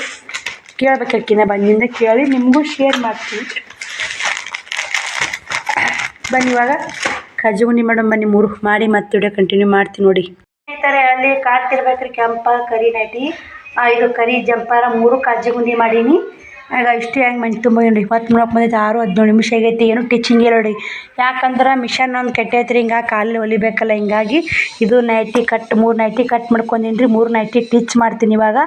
ಕೇಳ್ಬೇಕು ಬಂದಿಂದ ಕೇಳಿ, ನಿಮಗೂ ಶೇರ್ ಮಾಡ್ತೀನಿ. ಬನ್ನಿ ಇವಾಗ. ಕಾಜು ಗುಂಡಿ ಮಾಡೋ ಬನ್ನಿ, ಮೂರು ಮಾಡಿ ಮತ್ತೆ ವಿಡಿಯೋ ಕಂಟಿನ್ಯೂ ಮಾಡ್ತೀನಿ ನೋಡಿ. ಸ್ನೇಹಿತರೆ, ಅಲ್ಲಿ ಕಾಡ್ತಿರ್ಬೇಕ್ರಿ ಕೆಂಪ ಕರಿ ನೈಟಿ. ಇದು ಕರಿ ಜಂಪಾರ, ಮೂರು ಕಾಜು ಮಾಡೀನಿ. ಆಗ ಇಷ್ಟು ಹೆಂಗೆ ಮಂಚ್ ತುಂಬ ನೋಡಿ ಇಪ್ಪತ್ತು ನೋಡಕ್ಕೆ ಬಂದೈತೆ ಆರು ಹದಿನೇಳು ನಿಮಿಷ ಆಗೈತಿ. ಏನು ಟೀಚಿಂಗ್ ನೋಡಿ ಯಾಕಂದ್ರೆ ಮಿಷನ್ ಒಂದು ಕೆಟ್ಟೈತ್ರಿ ಹಿಂಗಾಗಿ ಕಾಲು ಹೊಲಿಬೇಕಲ್ಲ ಹಿಂಗಾಗಿ ಇದು ನೈಟಿ ಕಟ್ ಮೂರು ನೈಟಿ ಕಟ್ ಮಾಡ್ಕೊಂಡೀನಿ ರೀ ಮೂರು ನೈಟಿ ಟಿಚ್ ಮಾಡ್ತೀನಿ ಇವಾಗ.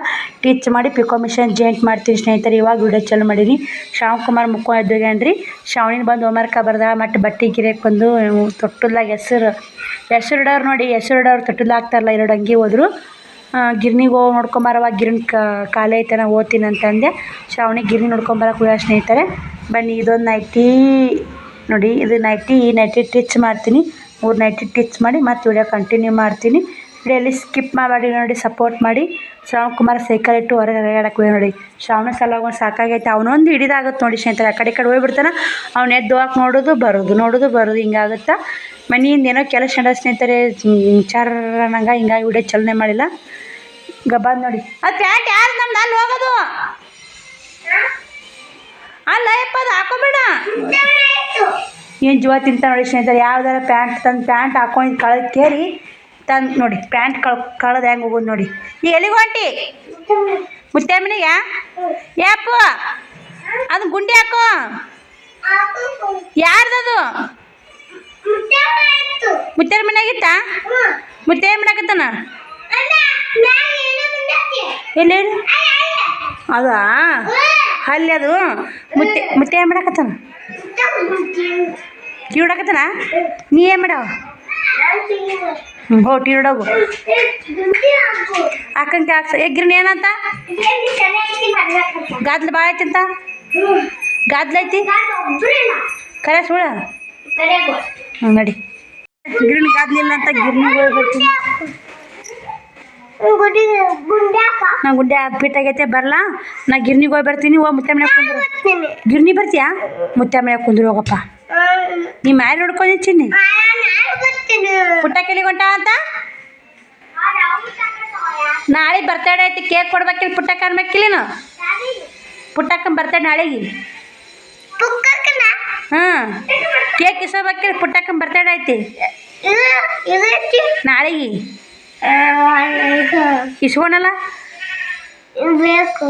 ಟಿಚ್ ಮಾಡಿ ಪಿಕೋ ಮಿಷನ್ ಜಾಯಿಂಟ್ ಮಾಡ್ತೀನಿ ಸ್ನೇಹಿತರೆ, ಇವಾಗ ವಿಡಿಯೋ ಚಾಲು ಮಾಡೀನಿ. ಶ್ಯಾಮ್ ಕುಮಾರ್ ಮುಖ ಎದ್ದೋಗ್ಯಾನ್ರಿ ಶ್ರಾವಣಿನ ಬಂದು ಹೋಮ್ವರ್ಕ ಬರ್ದ, ಮತ್ತು ಬಟ್ಟೆ ಗಿರೇಕ್ ಬಂದು, ತೊಟ್ಟಲ್ದಾಗ ಹೆಸರು ಹೆಸರು ಇಡೋರು ನೋಡಿ, ಹೆಸರು ಇಡೋರು ತೊಟ್ಟಲ್ ಹಾಕ್ತಾರಲ್ಲ, ಎರಡು ಅಂಗಿ ಹೋದ್ರು. ಗಿರ್ನಿಗೆ ಹೋಗಿ ನೋಡ್ಕೊಂಬರವ ಗಿರ್ನಿ ಖಾಲಿ ಐತೆ, ನಾ ಓದ್ತೀನಿ ಅಂತಂದೆ. ಶ್ರಾವಣಿ ಗಿರ್ನಿ ನೋಡ್ಕೊಂಬರಕ್ಕೆ ಹೋಗ್ಯಾಳ ಸ್ನೇಹಿತರೆ. ಬನ್ನಿ, ಇದೊಂದು ನೈಟಿ ನೋಡಿ, ಇದು ನೈಟಿ ಈ ನೈಟಿ ಟಿಚ್ ಮಾಡ್ತೀನಿ. ಮೂರು ನೈಟಿ ಟಿಚ್ ಮಾಡಿ, ಮತ್ತೆ ವಿಡಿಯೋ ಕಂಟಿನ್ಯೂ ಮಾಡ್ತೀನಿ. ವಿಡಿಯೋಲ್ಲಿ ಸ್ಕಿಪ್ ಮಾಡಿ ನೋಡಿ ಸಪೋರ್ಟ್ ಮಾಡಿ. ಶ್ರಾವಣ ಕುಮಾರ್ ಸೈಕಲ್ ಇಟ್ಟು ಹೊರಗೆ ಹೋಗಿ ನೋಡಿ. ಶ್ರಾವಣ ಸಲ ಒಂದು ಸಾಕಾಗೈತೆ. ಅವನೊಂದು ಹಿಡಿದಾಗುತ್ತೆ ನೋಡಿ ಸ್ನೇಹಿತರೆ. ಆ ಕಡೆ ಕಡೆ ಹೋಗ್ಬಿಡ್ತಾನೆ. ಅವ್ನು ಎದ್ದು ಹಾಕಿ ನೋಡೋದು, ಬರೋದು. ನೋಡೋದು, ಬರೋದು. ಹಿಂಗಾಗುತ್ತೆ? ಮನೆಯಿಂದ ಏನೋ ಕೆಲಸ ಸ್ನೇಹಿತರೆ. ವಿಚಾರ ನಂಗೆ ಹಿಂಗಾಗಿ ವಿಡಿಯೋ ಚಲನೆ ಮಾಡಿಲ್ಲ. ಈಗ ಬಂದು ನೋಡಿ. ಅದು ಪ್ಯಾಂಟ್ ಯಾರು ನಮ್ದು? ಅಲ್ಲಿ ಹೋಗೋದು. ಅಲ್ಲ ಯಪ್ಪ ಅದು ಹಾಕೋಬೇಡ. ಏನು ಜೀವ ತಿಂತ ನೋಡಿ ಸ್ನೇಹಿತರೆ ಯಾವ್ದಾರ ಪ್ಯಾಂಟ್ ತಂದು ಪ್ಯಾಂಟ್ ಹಾಕೊಂಡು ಕಳೆದು ಕೇರಿ ತಂದು ನೋಡಿ ಪ್ಯಾಂಟ್ ಕಳ್ ಕಳೆದು ಹೆಂಗೆ ಹೋಗೋದು ನೋಡಿ. ಈಗ ಎಲ್ಲಿಗೆ ಹೊಂಟಿ? ಮುತ್ತೆ ಮನೆಗೆ ಯಾಪು ಅದು ಗುಂಡಿ ಹಾಕೋ. ಯಾರ್ದದು? ಮುತ್ತೇರ ಮನೆಯಾಗಿತ್ತ ಮುತ್ತೇರ ಏನು ಮಾಡಾಕತ್ತಾನ ಎಲ್ಲಿ? ಅದ? ಅಲ್ಲಿ ಅದು ಮುತ್ತೆ ಮುಟ್ಟೆ ಏನು ಮಾಡಾಕತ್ತಾನ? ಟೀ ನೀ ಏನು ಮಾಡವ ಹ್ಞೂ ಹೋ, ಟೀ ಹೊಡೋಗು ಎಗ್ರಿನ ಏನಂತ? ಗಾದ್ಲು ಭಾಳ ಅಂತ? ಗಾದ್ಲು ಐತಿ? ಕರೆ ಸುಳ ಹ್ಞೂ ನಡಿ. ಗಿರ್ನಿ ಗಾದ್ಲಿಲ್ಲ ಅಂತ ಗಿರ್ನಿಗೆ ಹೋಗಿ ಬರ್ತೀನಿ ಗುಡಿ ಗುಂಡ್ಯಾಕ ನಾ ಗುಡ್ಡೆ ಅಪ್ಪಿಟ್ ಆಗೈತೆ ಬರಲಾ? ನಾ ಗಿರ್ನಿಗೆ ಹೋಗಿ ಬರ್ತೀನಿ ಹೋಗಿ ಮುತ್ತೆ ಮನೆ ಕುಂದ್ರು. ಗಿರ್ನಿ ಬರ್ತೀಯಾ? ಮುತ್ತೆ ಮನೆ ಕುಂದ್ರು ಹೋಗಪ್ಪ. ನೀ ಮ್ಯಾಲೆ ನೋಡ್ಕೊಂಡು ಚಿನ್ನಿ ಪುಟ್ಟ ಕೆಲಿ ಹೊಂಟ ಅಂತ? ನಾಳೆ ಬರ್ತಡೇ ಐತಿ ಕೇಕ್ ಕೊಡ್ಬೇಕಿಲ್ಲ ಪುಟ್ಟಕ್ಕ ಅನ್ಬೇಕಿಲ್ಲ ಪುಟ್ಟಕ್ಕನ ಬರ್ತೇನೆ ನಾಳೆಗೆ? ಹಾಂ. ಕೇಕ್ ಇಸ್ಕೋಬೇಕಿಲ್ಲ ಪುಟ್ಟಕ್ಕನ ಬರ್ತಡೇ ಐತಿ? ನಾಳೆಗೆ? ಇಸ್ಕೊಳಲ್ಲ ಬೇಕು.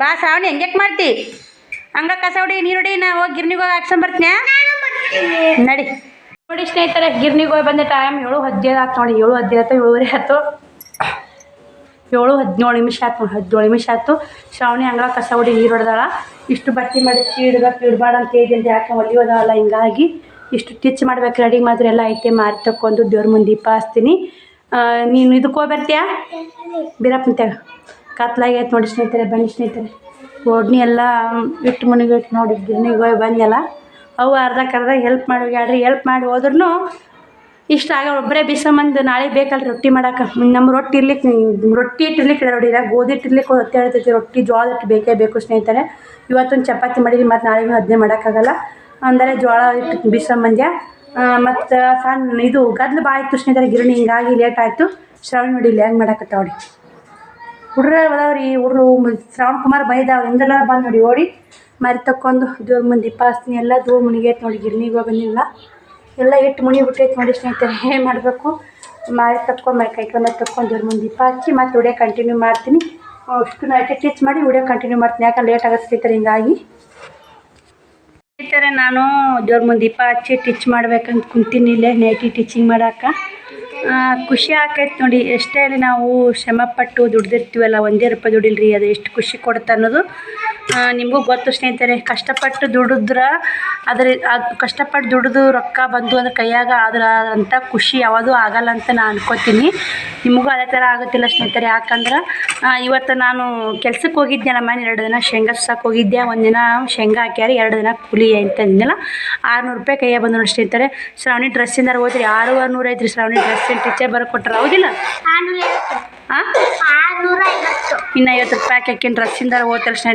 ಬಾ ಸಾವಣಿ ಹೆಂಗ್ಯಾಕೆ ಮಾಡ್ತಿ? ಹಂಗ ಕಸ ಹೊಡಿ ನೀರು ಹೊಡಿ ನಾ ಹೋಗಿ ಗಿರ್ನಿಗೆ ಹೋಗಿ ಹಾಕ್ಸೊಂಡ್ ಬರ್ತೀನಿ. ನಡಿ. ನೋಡಿ ಸ್ನೇಹಿತರೆ ಗಿರ್ನಿಗೆ ಹೋಗಿ ಬಂದ ಟೈಮ್ ಏಳು ಹದಿನೈದು ಆಯ್ತು ನೋಡಿ ಏಳು ಹದಿನೈದು ಆಯ್ತು ಏಳುವರೆ ಆಯ್ತು ಏಳು ಹದಿನೇಳು ನಿಮಿಷ ಆಯ್ತು ನೋಡಿ ಹದಿನೇಳು ನಿಮಿಷ ಆಯ್ತು ಶ್ರಾವಣಿ ಹಂಗ ಕಸ ಹೊಡಿ ನೀರು ಹೊಡೆದಾಳ. ಇಷ್ಟು ಬಟ್ಟೆ ಮಾಡಿ ಇಡ್ಬೇಕು ಇಡಬಾರ್ದು ಅಂತ ಹೇಳಿದ್ದೀನಿ ಯಾಕೆ ಒಲಿ ಹೋದಾವಲ್ಲ ಹಿಂಗಾಗಿ. ಇಷ್ಟು ಟಿಚ್ ಮಾಡ್ಬೇಕು ರೆಡಿ ಮಾತ್ರ ಎಲ್ಲ ಐತೆ, ಮಾರಿ ತಕ್ಕೊಂಡು ದೇವ್ರ ಮುಂದೆ ದೀಪ ಹಚ್ತೀನಿ. ನೀನು ಇದಕ್ಕೆ ಹೋಗಿ ಬರ್ತೀಯಾ ಕತ್ಲಾಗಿ ಆಯ್ತು ನೋಡಿ ಸ್ನೇಹಿತರೆ, ಬನ್ನಿ ಸ್ನೇಹಿತರೆ. ಓಡ್ನಿ ಎಲ್ಲ ಇಟ್ಟು ಮನೆಗೆ ಇಟ್ಟು ನೋಡಿ ಹೋಗಿ ಬಂದೆಲ್ಲ ಅವು ಅರ್ಧಕ್ಕರ್ಧ ಹೆಲ್ಪ್ ಮಾಡಿ ಯಾಡ್ರಿ ಹೆಲ್ಪ್ ಮಾಡಿ ಹೋದ್ರೂ ಇಷ್ಟ ಆಗ ಒಬ್ಬರೇ ಬಿಸಮಂದು ನಾಳೆ ಬೇಕಲ್ರಿ ರೊಟ್ಟಿ ಮಾಡಕ್ಕೆ. ನಮ್ಮ ರೊಟ್ಟಿ ಇರ್ಲಿಕ್ಕೆ ರೊಟ್ಟಿ ಇಟ್ಟಿರ್ಲಿಕ್ಕೆ ನೋಡಿ ಈಗ ಗೋಧಿ ಇಟ್ಟಿರ್ಲಿಕ್ಕೆ ಹೊತ್ತೆ ಹೇಳ್ತೈತಿ ರೊಟ್ಟಿ ಜೋಳ ಇಟ್ಟು ಬೇಕೇ ಬೇಕು ಸ್ನೇಹಿತರೆ. ಇವತ್ತೊಂದು ಚಪಾತಿ ಮಾಡಿದ್ರಿ ಮತ್ತು ನಾಳೆಗೂ ಅದನ್ನೇ ಮಾಡೋಕ್ಕಾಗಲ್ಲ. ಅಂದರೆ ಜೋಳ ಹಿಟ್ಟು ಮಂಜ ಮತ್ತು ಸಣ್ಣ ಇದು ಗದ್ಲು ಇತ್ತು ಸ್ನೇಹಿತರೆ, ಗಿರಣಿ, ಹಿಂಗಾಗಿ ಲೇಟ್ ಆಯಿತು. ಶ್ರವಣ ನೋಡಿ ಇಲ್ಲಿ ಹೆಂಗೆ ಮಾಡಕತ್ತಾವಡಿ ಹುಡ್ರ ಅದಾವ್ರಿ ಹುಡ್ರು ಶ್ರವಣ್ ಕುಮಾರ್ ಬೈದಾವ್ ಹಿಂದೆಲ್ಲ ಬಂದು ನೋಡಿ ಓಡಿ. ಮರಿ ತಕ್ಕೊಂಡು ದೇವ್ರ ಮುಂದೆ ದೀಪ ಹಚ್ತೀನಿ. ಎಲ್ಲ ದೂರ ಮುಣಿಗೈತೆ ನೋಡಿ, ಗಿರಣಿಗೆ ಬಂದಿಲ್ಲ. ಎಲ್ಲ ಇಟ್ಟು ಮುಣಿ ಬಿಟ್ಟೈತೆ ನೋಡಿ ಸ್ನೇಹಿತರೆ, ಏನು ಮಾಡಬೇಕು? ಮಾರಿ ತಕ್ಕೊಂಡು, ಮರಿ ಕೈ ಮೇಲೆ ತಕ್ಕೊಂಡು ದೇವ್ರ ಮುಂದೆ ದೀಪ ಹಚ್ಚಿ, ಮತ್ತು ಉಡೆ ಕಂಟಿನ್ಯೂ ಮಾಡ್ತೀನಿ. ಅಷ್ಟು ನೈಟ್ ಟೀಚ್ ಮಾಡಿ ಉಡೆ ಕಂಟಿನ್ಯೂ ಮಾಡ್ತೀನಿ. ಯಾಕಂದ್ರೆ ಲೇಟ್ ಆಗುತ್ತೆ ಸ್ನೇಹಿತರೆ, ಹಿಂಗಾಗಿ. ನಾನು ದೇವ್ರ ಮುಂದೆ ದೀಪ ಹಚ್ಚಿ ಟಿಚ್ ಮಾಡ್ಬೇಕಂತ ಕುಂತೀನಿ ಇಲ್ಲೇ ನೈಟಿ ಟೀಚಿಂಗ್ ಮಾಡಕ್ಕೆ ಖುಷಿ ಆಕೈತೆ ನೋಡಿ. ಎಷ್ಟೇ ಅಲ್ಲಿ ನಾವು ಶ್ರಮಪಟ್ಟು ದುಡ್ದಿರ್ತೀವಲ್ಲ, ಒಂದೇ ರೂಪಾಯಿ ದುಡಿಲ್ರಿ, ಅದು ಎಷ್ಟು ಖುಷಿ ಕೊಡುತ್ತೆ ಅನ್ನೋದು ನಿಮಗೂ ಗೊತ್ತು ಸ್ನೇಹಿತರೆ. ಕಷ್ಟಪಟ್ಟು ದುಡಿದ್ರೆ, ಅದ್ರ ಅದು ಕಷ್ಟಪಟ್ಟು ದುಡಿದು ರೊಕ್ಕ ಬಂದು ಅಂದ್ರೆ ಕೈಯಾಗ ಅದ್ರ ಅಂತ ಖುಷಿ ಯಾವುದೂ ಆಗಲ್ಲ ಅಂತ ನಾನು ಅನ್ಕೋತೀನಿ. ನಿಮಗೂ ಅದೇ ಥರ ಆಗುತ್ತಿಲ್ಲ ಸ್ನೇಹಿತರೆ. ಯಾಕಂದ್ರೆ ಇವತ್ತು ನಾನು ಕೆಲ್ಸಕ್ಕೆ ಹೋಗಿದ್ದೆ ನಮ್ಮ ಮನೆ, ಎರಡು ದಿನ ಶೇಂಗಾ ಸಾಕು ಹೋಗಿದ್ದೆ. ಒಂದಿನ ಶೇಂಗಾ ಹಾಕ್ಯಾರ, ಎರಡು ದಿನ ಕೂಲಿ ಅಂತ ಅಂದಿಲ್ಲ ಆರುನೂರು ರೂಪಾಯಿ ಕೈಯಾಗ ಬಂದು ನೋಡಿ ಸ್ನೇಹಿತರೆ. ಶ್ರಾವಣಿ ಡ್ರೆಸ್ಸಿಂದ ಹೋದ್ರೆ. ಆರು ನೂರ ಐತ್ರಿ ಶ್ರಾವಣಿ ಡ್ರೆಸ್ಸಿನ ಟೀಚರ್ ಬರೋ ಕೊಟ್ರ? ಹೌದಿಲ್ಲ? ಇನ್ನ ಐವತ್ತು ರೂಪಾಯಿ ಹಾಕಿನ್ ಡ್ರೆಸ್ಸಿಂದ ಹೋದ ತಕ್ಷಣ